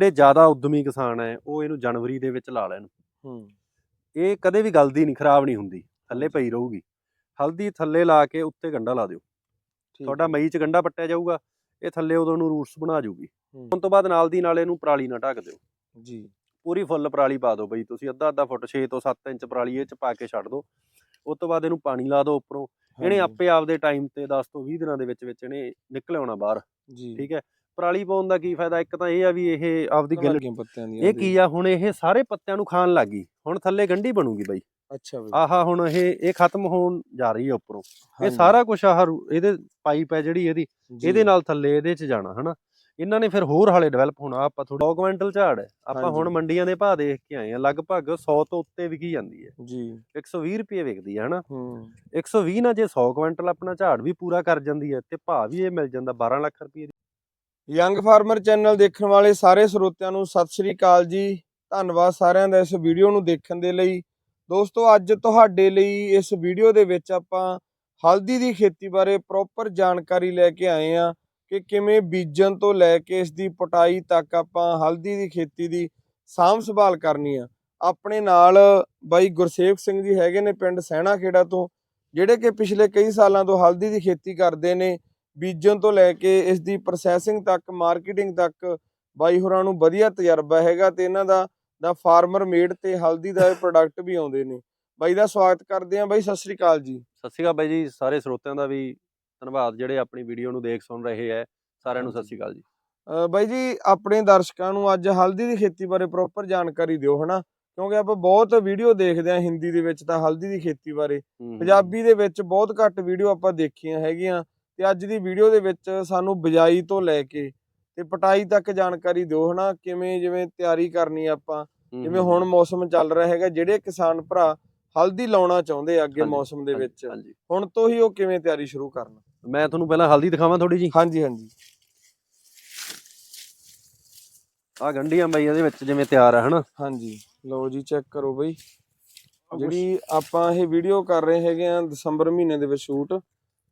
ਜਿਹੜੇ ਜ਼ਿਆਦਾ ਉਦਮੀ ਕਿਸਾਨ ਹੈ ਉਹ ਇਹਨੂੰ ਜਨਵਰੀ ਦੇ ਵਿੱਚ ਲਾ ਲੈਣ। ਹੂੰ। ਇਹ ਕਦੇ ਵੀ ਗਲਦੀ ਨਹੀਂ ਖਰਾਬ ਨਹੀਂ ਹੁੰਦੀ ਥੱਲੇ ਪਈ ਰਹੂਗੀ। ਹਲਦੀ ਥੱਲੇ ਲਾ ਕੇ ਉੱਤੇ ਗੰਡਾ ਲਾ ਦਿਓ। ਤੁਹਾਡਾ। ਮਈ ਚ ਗੰਡਾ ਪੱਟਿਆ ਜਾਊਗਾ ਇਹ ਥੱਲੇ ਉਦੋਂ ਨੂੰ ਰੂਟਸ ਬਣਾ ਜੂਗੀ। ਹੂੰ। ਉਸ ਤੋਂ ਬਾਅਦ ਨਾਲ ਦੀ ਨਾਲ ਇਹਨੂੰ ਪਰਾਲੀ ਨਾਲ ਢੱਕ ਦਿਓ। ਜੀ। ਪੂਰੀ ਫੁੱਲ ਪਰਾਲੀ ਪਾ ਦਿਓ ਬਈ ਤੁਸੀਂ ਅੱਧਾ ਅੱਧਾ ਫੁੱਟ 6 ਤੋਂ 7 ਇੰਚ ਪਰਾਲੀ ਇਹ ਚ ਪਾ ਕੇ ਛੱਡ ਦਿਓ। ਉਸ ਤੋਂ ਬਾਅਦ ਇਹਨੂੰ ਪਾਣੀ ਲਾ ਦਿਓ ਉੱਪਰੋਂ। ਇਹਨੇ ਆਪੇ ਆਪਦੇ ਟਾਈਮ ਤੇ 10 ਤੋਂ 20 ਦਿਨਾਂ ਦੇ ਵਿੱਚ ਵਿੱਚ ਇਹਨੇ ਨਿਕਲ ਆਉਣਾ ਬਾਹਰ। ਜੀ। ਠੀਕ ਹੈ। ਪਰਾਲੀ ਪਾਉਣ ਦਾ ਕੀ ਫਾਇਦਾ? ਇੱਕ ਤਾਂ ਇਹ ਆ ਵੀ ਇਹ ਆਪਦੀ ਗਿੱਲ ਪੱਤਿਆਂ ਦੀਆਂ ਇਹ ਕੀ ਆ ਹੁਣ ਇਹ ਸਾਰੇ ਪੱਤਿਆਂ ਨੂੰ ਖਾਣ ਲੱਗੀ ਹੁਣ ਥੱਲੇ ਗੰਢੀ ਬਣੂਗੀ ਬਈ। ਅੱਛਾ ਬਈ। ਆਹਾ ਹੁਣ ਇਹ ਇਹ ਖਤਮ ਹੋਣ ਜਾ ਰਹੀ ਹੈ ਉੱਪਰੋਂ। ਇਹ ਸਾਰਾ ਕੁਝ ਆਹ ਇਹਦੇ ਪਾਈਪ ਹੈ ਜਿਹੜੀ ਇਹਦੀ ਇਹਦੇ ਨਾਲ ਥੱਲੇ ਇਹਦੇ ਚ ਜਾਣਾ ਹਨਾ? ਇਹਨਾਂ ਨੇ ਫਿਰ ਹੋਰ ਹਾਲੇ ਡਿਵੈਲਪ ਹੋਣਾ ਆਪਾਂ ਥੋੜਾ 2 ਕੁਇੰਟਲ ਝਾੜ ਹੈ। ਆਪਾਂ ਹੁਣ। ਮੰਡੀਆਂ ਦੇ ਭਾਅ ਦੇਖ ਕੇ ਆਏ ਆ ਲਗਭਗ 100 ਤੋਂ ਉੱਤੇ ਵਿਕੀ ਜਾਂਦੀ ਹੈ। ਜੀ। 120 ਰੁਪਏ ਵਿਕਦੀ ਹੈ ਹਨਾ? ਹੂੰ। 120 ਨਾਲ ਜੇ 100 ਕੁਇੰਟਲ ਆਪਣਾ ਝਾੜ ਵੀ ਪੂਰਾ ਕਰ ਜਾਂਦੀ ਹੈ ਤੇ ਭਾਅ ਵੀ ਇਹ ਮਿਲ ਜਾਂਦਾ 12 ਲੱਖ ਰੁਪਏ ਯੰਗ ਫਾਰਮਰ ਚੈਨਲ ਦੇਖਣ ਵਾਲੇ ਸਾਰੇ ਸਰੋਤਿਆਂ ਨੂੰ ਸਤਿ ਸ੍ਰੀ ਅਕਾਲ ਜੀ। ਧੰਨਵਾਦ ਸਾਰਿਆਂ ਦਾ ਇਸ ਵੀਡੀਓ ਨੂੰ ਦੇਖਣ ਦੇ ਲਈ। ਦੋਸਤੋ, ਅੱਜ ਤੁਹਾਡੇ ਲਈ ਇਸ ਵੀਡੀਓ ਦੇ ਵਿੱਚ ਆਪਾਂ ਹਲਦੀ ਦੀ ਖੇਤੀ ਬਾਰੇ ਪ੍ਰੋਪਰ ਜਾਣਕਾਰੀ ਲੈ ਕੇ ਆਏ ਆ ਕਿ ਕਿਵੇਂ ਬੀਜਣ ਤੋਂ ਲੈ ਕੇ ਇਸ ਦੀ ਪਟਾਈ ਤੱਕ ਆਪਾਂ ਹਲਦੀ ਦੀ ਖੇਤੀ ਦੀ ਸਾਂਭ ਸੰਭਾਲ ਕਰਨੀ ਆ। ਆਪਣੇ ਨਾਲ ਬਾਈ ਗੁਰਸੇਵਕ ਸਿੰਘ ਜੀ ਹੈਗੇ ਨੇ ਪਿੰਡ ਸਹਿਣਾ ਖੇੜਾ ਤੋਂ, ਜਿਹੜੇ ਕਿ ਪਿਛਲੇ ਕਈ ਸਾਲਾਂ ਤੋਂ ਹਲਦੀ ਦੀ ਖੇਤੀ ਕਰਦੇ ਨੇ। ਬੀਜਣ ਤੋਂ ਲੈ ਕੇ ਇਸ ਦੀ ਪ੍ਰੋਸੈਸਿੰਗ ਤੱਕ ਮਾਰਕੀਟਿੰਗ ਤੱਕ ਬਾਈ ਹੋਰਾਂ ਨੂੰ ਵਧੀਆ ਤਜਰਬਾ ਹੈਗਾ ਤੇ ਇਹਨਾਂ ਦਾ ਦਾ ਫਾਰਮਰ ਮੇਡ ਤੇ ਹਲਦੀ ਦਾ ਪ੍ਰੋਡਕਟ ਵੀ ਆਉਂਦੇ ਨੇ। ਬਾਈ ਦਾ ਸਵਾਗਤ ਕਰਦੇ ਆਂ ਬਾਈ ਸਤਿ ਸ੍ਰੀ ਅਕਾਲ ਜੀ। ਸਤਿ ਸ਼੍ਰੀ ਅਕਾਲ ਬਾਈ ਜੀ ਸਾਰੇ ਸਰੋਤਿਆਂ ਦਾ ਵੀ ਧੰਨਵਾਦ ਜਿਹੜੇ ਆਪਣੀ ਵੀਡੀਓ ਨੂੰ ਦੇਖ ਸੁਣ ਰਹੇ ਹੈ। ਸਾਰਿਆਂ ਨੂੰ ਸਤਿ ਸ਼੍ਰੀ ਅਕਾਲ ਜੀ। ਬਾਈ ਜੀ ਆਪਣੇ ਦਰਸ਼ਕਾਂ ਨੂੰ ਅੱਜ ਹਲਦੀ ਦੀ ਖੇਤੀ ਬਾਰੇ ਪ੍ਰੋਪਰ ਜਾਣਕਾਰੀ ਦਿਓ ਹਨਾ ਕਿਉਂਕਿ ਆਪਾਂ ਬਹੁਤ ਵੀਡੀਓ ਦੇਖਦੇ ਆਂ ਹਿੰਦੀ ਦੇ ਵਿੱਚ ਤਾਂ ਹਲਦੀ ਦੀ ਖੇਤੀ ਬਾਰੇ। ਪੰਜਾਬੀ ਦੇ ਵਿੱਚ ਬਹੁਤ ਘੱਟ ਵੀਡੀਓ ਆਪਾਂ ਦੇਖੀਆਂ ਹੈਗੀਆਂ। ਤੇ ਅੱਜ ਦੀ ਵੀਡੀਓ ਦੇ ਵਿੱਚ ਸਾਨੂੰ ਬਿਜਾਈ ਤੋਂ ਲੈ ਕੇ ਤੇ ਪਟਾਈ ਤੱਕ ਜਾਣਕਾਰੀ ਦਿਓ ਹਨਾ ਕਿਵੇਂ ਜਿਵੇਂ ਤਿਆਰੀ ਕਰਨੀ ਆਪਾਂ ਜਿਵੇਂ ਹੁਣ ਮੌਸਮ ਚੱਲ ਰਿਹਾ ਹੈਗਾ ਜਿਹੜੇ ਕਿਸਾਨ ਭਰਾ ਹਲਦੀ ਲਾਉਣਾ ਚਾਹੁੰਦੇ ਆ ਅੱਗੇ ਮੌਸਮ ਦੇ ਵਿੱਚ ਹੁਣ ਤੋਂ ਹੀ ਉਹ ਕਿਵੇਂ ਤਿਆਰੀ ਸ਼ੁਰੂ ਕਰਨ? ਮੈਂ ਤੁਹਾਨੂੰ ਪਹਿਲਾਂ ਹਲਦੀ ਦਿਖਾਵਾਂ ਥੋੜੀ ਜੀ ਹਾਂਜੀ ਹਾਂਜੀ। ਆ ਗੰਢੀਆਂ ਬਾਈ ਇਹਦੇ ਵਿੱਚ ਜਿਵੇਂ ਤਿਆਰ ਆ ਹਨਾ? ਹਾਂਜੀ ਲਓ ਜੀ ਚੈੱਕ ਕਰੋ ਬਈ। ਜਿਹੜੀ ਆਪਾਂ ਇਹ ਵੀਡੀਓ ਕਰ ਰਹੇ ਹੈਗੇ ਆ ਦਸੰਬਰ ਮਹੀਨੇ ਦੇ ਵਿੱਚ ਸ਼ੂਟ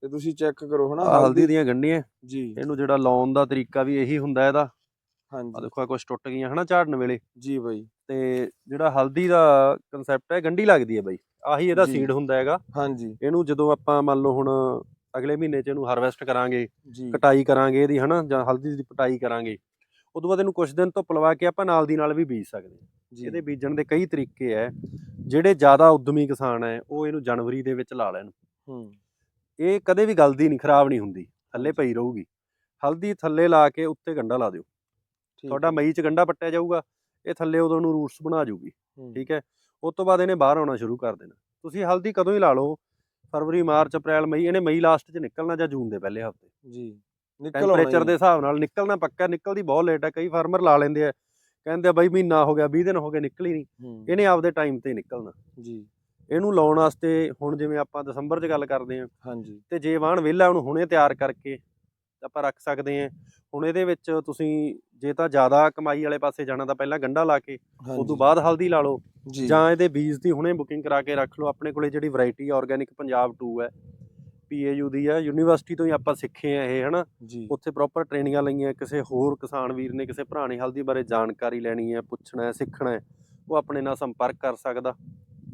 ਤੇ ਤੁਸੀਂ ਚੈੱਕ ਕਰੋ ਹਨਾ ਆਹ ਹਲਦੀ ਦੀਆਂ ਗੰਢੀਆਂ। ਜੀ। ਇਹਨੂੰ ਜਿਹੜਾ ਲਾਉਣ ਦਾ ਤਰੀਕਾ ਵੀ ਇਹੀ ਹੁੰਦਾ ਇਹਦਾ। ਆ ਹਾਂਜੀ। ਦੇਖੋ ਆ ਕੁਝ ਟੁੱਟ ਗਈਆਂ ਹਨਾ ਝਾੜਨ ਵੇਲੇ। ਜੀ ਬਈ। ਤੇ ਜਿਹੜਾ ਹਲਦੀ ਦਾ ਕਨਸੈਪਟ ਹੈ ਗੰਢੀ ਲੱਗਦੀ ਹੈ ਬਾਈ। ਆਹੀ ਇਹਦਾ। ਸੀਡ ਹੁੰਦਾ ਹੈਗਾ। ਹਾਂਜੀ। ਇਹਨੂੰ ਜਦੋਂ ਆਪਾਂ ਮੰਨ ਲਓ ਹੁਣ ਅਗਲੇ ਮਹੀਨੇ ਚ ਇਹਨੂੰ ਹਾਰਵੈਸਟ ਕਰਾਂਗੇ ਕਟਾਈ ਕਰਾਂਗੇ ਇਹਦੀ ਹਨਾ ਜਾਂ ਹਲਦੀ ਦੀ ਪਟਾਈ ਕਰਾਂਗੇ ਉਦੋਂ ਬਾਅਦ ਇਹਨੂੰ ਕੁਝ ਦਿਨ ਧੁੱਪ ਲਵਾ ਕੇ ਆਪਾਂ ਨਾਲ ਦੀ ਨਾਲ ਵੀ ਬੀਜ ਸਕਦੇ ਹਾਂ। ਜੀ। ਇਹਦੇ ਬੀਜਣ ਦੇ ਕਈ ਤਰੀਕੇ ਹੈ। ਜਿਹੜੇ ਜ਼ਿਆਦਾ ਉਦਮੀ ਕਿਸਾਨ ਹੈ ਉਹ ਇਹਨੂੰ ਜਨਵਰੀ ਦੇ ਵਿੱਚ ਲਾ ਲੈਣ। ਹੂੰ। ਇਹ ਕਦੇ ਵੀ ਗਲਦੀ ਨਹੀਂ ਖਰਾਬ ਨਹੀਂ ਹੁੰਦੀ ਥੱਲੇ ਪਈ ਰਹੂਗੀ। ਹਲਦੀ ਥੱਲੇ ਲਾ ਕੇ ਉੱਤੇ ਗੰਡਾ ਲਾ ਦਿਓ। ਤੁਹਾਡਾ। ਮਈ ਚ ਗੰਡਾ ਪੱਟਿਆ ਜਾਊਗਾ ਇਹ ਥੱਲੇ ਉਦੋਂ ਨੂੰ ਰੂਟਸ ਬਣਾ ਜੂਗੀ ਠੀਕ ਹੈ। ਉਸ ਤੋਂ ਬਾਅਦ ਇਹਨੇ ਬਾਹਰ ਆਉਣਾ ਸ਼ੁਰੂ ਕਰ ਦੇਣਾ। ਤੁਸੀਂ ਹਲਦੀ ਕਦੋਂ ਹੀ ਲਾ ਲਓ ਫਰਵਰੀ ਮਾਰਚ ਅਪ੍ਰੈਲ ਮਈ ਇਹਨੇ ਮਈ ਲਾਸਟ 'ਚ ਨਿਕਲਣਾ ਜਾਂ ਜੂਨ ਦੇ ਪਹਿਲੇ ਹਫ਼ਤੇ। ਜੀ ਨਿਕਲ ਟੈਂਪਰੇਚਰ। ਦੇ ਹਿਸਾਬ ਨਾਲ ਨਿਕਲਣਾ ਪੱਕਾ ਨਿਕਲਦੀ ਬਹੁਤ ਲੇਟ ਹੈ ਕਈ ਫਾਰਮਰ ਲਾ ਲੈਂਦੇ ਆ ਕਹਿੰਦੇ ਆ ਬਾਈ ਮਹੀਨਾ ਹੋ ਗਿਆ 20 ਦਿਨ ਹੋ ਗਏ ਨਿਕਲੀ ਨਹੀਂ। ਇਹਨੇ ਆਪਦੇ ਟਾਈਮ ਤੇ ਨਿਕਲਣਾ। ਜੀ। ਇਹਨੂੰ ਲਾਉਣ ਵਾਸਤੇ ਹੁਣ ਜਿਵੇਂ ਆਪਾਂ ਦਸੰਬਰ 'ਚ ਗੱਲ ਕਰਦੇ ਆ ਹਾਂਜੀ। ਤੇ ਜੇ ਵਾਹਣ ਵਿਹਲਾ ਉਹਨੂੰ ਹੁਣੇ ਤਿਆਰ ਕਰਕੇ ਆਪਾਂ ਰੱਖ ਸਕਦੇ ਆ ਹੁਣ ਇਹਦੇ ਵਿੱਚ ਤੁਸੀਂ ਜੇ ਤਾਂ ਜ਼ਿਆਦਾ ਕਮਾਈ ਵਾਲੇ ਪਾਸੇ ਜਾਣਾ ਤਾਂ ਪਹਿਲਾਂ ਗੰਡਾ ਲਾ ਕੇ ਉਸ ਤੋਂ ਬਾਅਦ ਹਲਦੀ ਲਾ ਲਓ। ਜੀ। ਇਹਦੇ ਬੀਜ ਦੀ ਹੁਣੇ ਬੁਕਿੰਗ ਕਰਾ ਕੇ ਰੱਖ ਲਓ। ਆਪਣੇ ਕੋਲੇ ਜਿਹੜੀ ਵੈਰਾਈਟੀ ਆਰਗੈਨਿਕ ਪੰਜਾਬ 2 ਹੈ ਪੀਏਯੂ ਦੀ ਹੈ। ਯੂਨੀਵਰਸਿਟੀ ਤੋਂ ਹੀ ਆਪਾਂ ਸਿੱਖੇ ਆ ਇਹ ਹਨਾ? ਉੱਥੇ ਪ੍ਰੋਪਰ ਟ੍ਰੇਨਿੰਗਾਂ ਲਈਆਂ ਕਿਸੇ ਹੋਰ ਕਿਸਾਨ ਵੀਰ ਨੇ ਕਿਸੇ ਭਰਾ ਨੇ ਹਲਦੀ ਬਾਰੇ ਜਾਣਕਾਰੀ ਲੈਣੀ ਹੈ ਪੁੱਛਣਾ ਹੈ ਸਿੱਖਣਾ ਹੈ ਉਹ ਆਪਣੇ ਨਾਲ ਸੰਪਰਕ ਕਰ ਸਕਦਾ।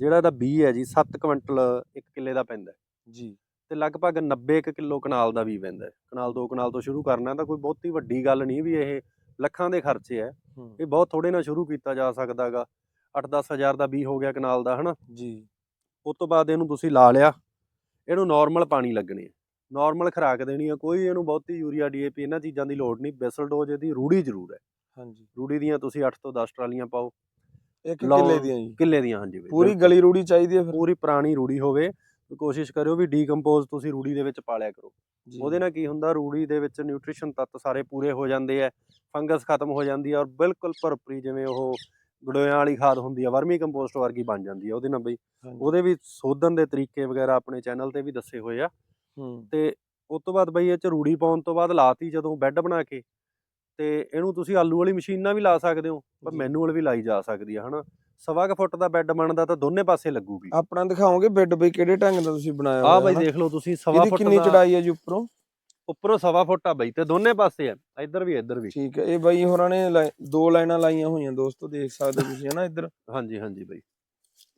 ਜਿਹੜਾ ਇਹਦਾ ਬੀ ਹੈ ਜੀ 7 ਕੁਇੰਟਲ 1 ਕਿੱਲੇ ਦਾ ਪੈਂਦਾ ਹੈ। ਜੀ। ਤੇ ਲਗਭਗ 90 ਕੁ ਕਿਲੋ ਕਨਾਲ ਦਾ ਵੀ ਪੈਂਦਾ ਹੈ। ਕਨਾਲ ਦੋ ਕਨਾਲ ਤੋਂ ਸ਼ੁਰੂ ਕਰਨਾ ਤਾਂ ਕੋਈ ਬਹੁਤੀ ਵੱਡੀ ਗੱਲ ਨਹੀਂ ਵੀ ਇਹ ਲੱਖਾਂ ਦੇ ਖਰਚੇ ਹੈ। ਹੂੰ, ਇਹ ਬਹੁਤ ਥੋੜੇ ਨਾਲ ਸ਼ੁਰੂ ਕੀਤਾ ਜਾ ਸਕਦਾਗਾ 8-10 ਹਜ਼ਾਰ ਦਾ ਬੀ ਹੋ ਗਿਆ ਕਨਾਲ ਦਾ ਹਨਾ? ਜੀ। ਉਸ ਤੋਂ ਬਾਅਦ ਇਹਨੂੰ ਤੁਸੀਂ ਲਾ ਲਿਆ। ਇਹਨੂੰ ਨਾਰਮਲ ਪਾਣੀ ਲੱਗਣੇ ਨਾਰਮਲ ਖੁਰਾਕ ਦੇਣੀ ਆ ਕੋਈ ਇਹਨੂੰ ਬਹੁਤੀ ਯੂਰੀਆ ਡੀਏਪੀ ਇਹਨਾਂ ਚੀਜ਼ਾਂ ਦੀ ਲੋੜ ਨਹੀਂ। ਬੇਸਲ ਡੋਜ਼ ਇਹਦੀ ਰੂੜੀ ਜ਼ਰੂਰ ਹੈ। ਹਾਂਜੀ। ਰੂੜੀ ਦੀਆਂ ਤੁਸੀਂ 8 ਤੋਂ 10 ਟਰਾਲੀਆਂ ਪਾਓ। ਇੱਕ। ਕਿੱਲੇ ਦੀਆਂ ਜੀ। ਕਿੱਲੇ ਦੀਆਂ ਹਾਂਜੀ ਬਈ, ਪੂਰੀ ਬਿਲਕੁਲ। ਗਲੀ ਰੂੜੀ ਚਾਹੀਦੀ ਹੈ ਫਿਰ। ਪੂਰੀ ਪੁਰਾਣੀ ਰੂੜੀ ਹੋਵੇ ਤੇ ਕੋਸ਼ਿਸ਼ ਕਰਿਓ ਵੀ ਡੀਕੰਪੋਜ਼ ਤੁਸੀਂ ਰੂੜੀ ਦੇ ਵਿੱਚ ਪਾਲਿਆ ਕਰੋ। ਜੀ, ਉਹਦੇ ਨਾਲ ਕੀ ਹੁੰਦਾ ਰੂੜੀ ਦੇ ਵਿੱਚ ਨਿਊਟ੍ਰੀਸ਼ਨ ਤੱਤ ਸਾਰੇ ਪੂਰੇ ਹੋ ਜਾਂਦੇ ਆ ਫੰਗਸ ਖਤਮ ਹੋ ਜਾਂਦੀ ਆ ਔਰ ਬਿਲਕੁਲ ਭਰਪੂਰੀ ਜਿਵੇਂ ਉਹ ਗੜੋਇਆਂ ਵਾਲੀ ਖਾਦ ਹੁੰਦੀ ਆ ਵਰਮੀ ਕੰਪੋਸਟ ਵਰਗੀ ਬਣ ਜਾਂਦੀ ਆ ਉਹਦੇ ਨਾਲ ਬਈ। ਹਾਂਜੀ, ਉਹਦੇ ਵੀ ਸੋਧਣ ਦੇ ਤਰੀਕੇ ਵਗੈਰਾ ਆਪਣੇ ਚੈਨਲ ਤੇ ਵੀ ਦੱਸੇ ਹੋਏ ਆ। ਹੂੰ। ਤੇ ਉਸ ਤੋਂ ਬਾਅਦ ਬਈ ਇਹ ਚ ਰੂੜੀ ਪਾਉਣ ਤੋਂ ਬਾਅਦ ਲਾਤੀ ਜਦੋਂ ਬੈੱਡ ਬਣਾ ਕੇ ਤੇ ਇਹਨੂੰ ਤੁਸੀਂ ਆਲੂ ਵਾਲੀ ਮਸ਼ੀਨ ਨਾਲ ਵੀ ਲਾ ਸਕਦੇ ਹੋ ਪਰ। ਮੈਨੂਅਲ ਵੀ ਲਾਈ ਜਾ ਸਕਦੀ ਆ ਹਨਾ? ਸਵਾ ਕੁ ਫੁੱਟ ਦਾ ਬੈੱਡ ਬਣਦਾ ਤਾਂ ਦੋਨੇ ਪਾਸੇ ਲੱਗੂਗੀ। ਆਪਣਾ ਦਿਖਾਓਗੇ ਬੈੱਡ ਬਈ ਕਿਹੜੇ ਢੰਗ ਦਾ ਤੁਸੀਂ ਬਣਾਇਆ ਹੋਇਆ ਬਾਈ? ਦੇਖ ਲਓ ਤੁਸੀਂ ਸਵਾ ਫੁੱਟ ਕਿੰਨੀ ਚੜਾਈ ਹੈ ਜੀ ਉੱਪਰੋਂ? ਉੱਪਰੋਂ ਸਵਾ ਫੁੱਟ ਆ ਬਈ ਤੇ ਦੋਨੇ ਪਾਸੇ ਆ ਇੱਧਰ ਵੀ ਇੱਧਰ ਵੀ। ਠੀਕ ਹੈ ਇਹ ਬਾਈ ਹੋਰਾਂ ਨੇ ਦੋ ਲਾਈਨਾਂ ਲਾਈਆਂ ਹੋਈਆਂ ਦੋਸਤੋ ਦੇਖ ਸਕਦੇ ਹੋ ਤੁਸੀਂ ਹਨਾ ਇੱਧਰ। ਹਾਂਜੀ ਹਾਂਜੀ ਬਈ।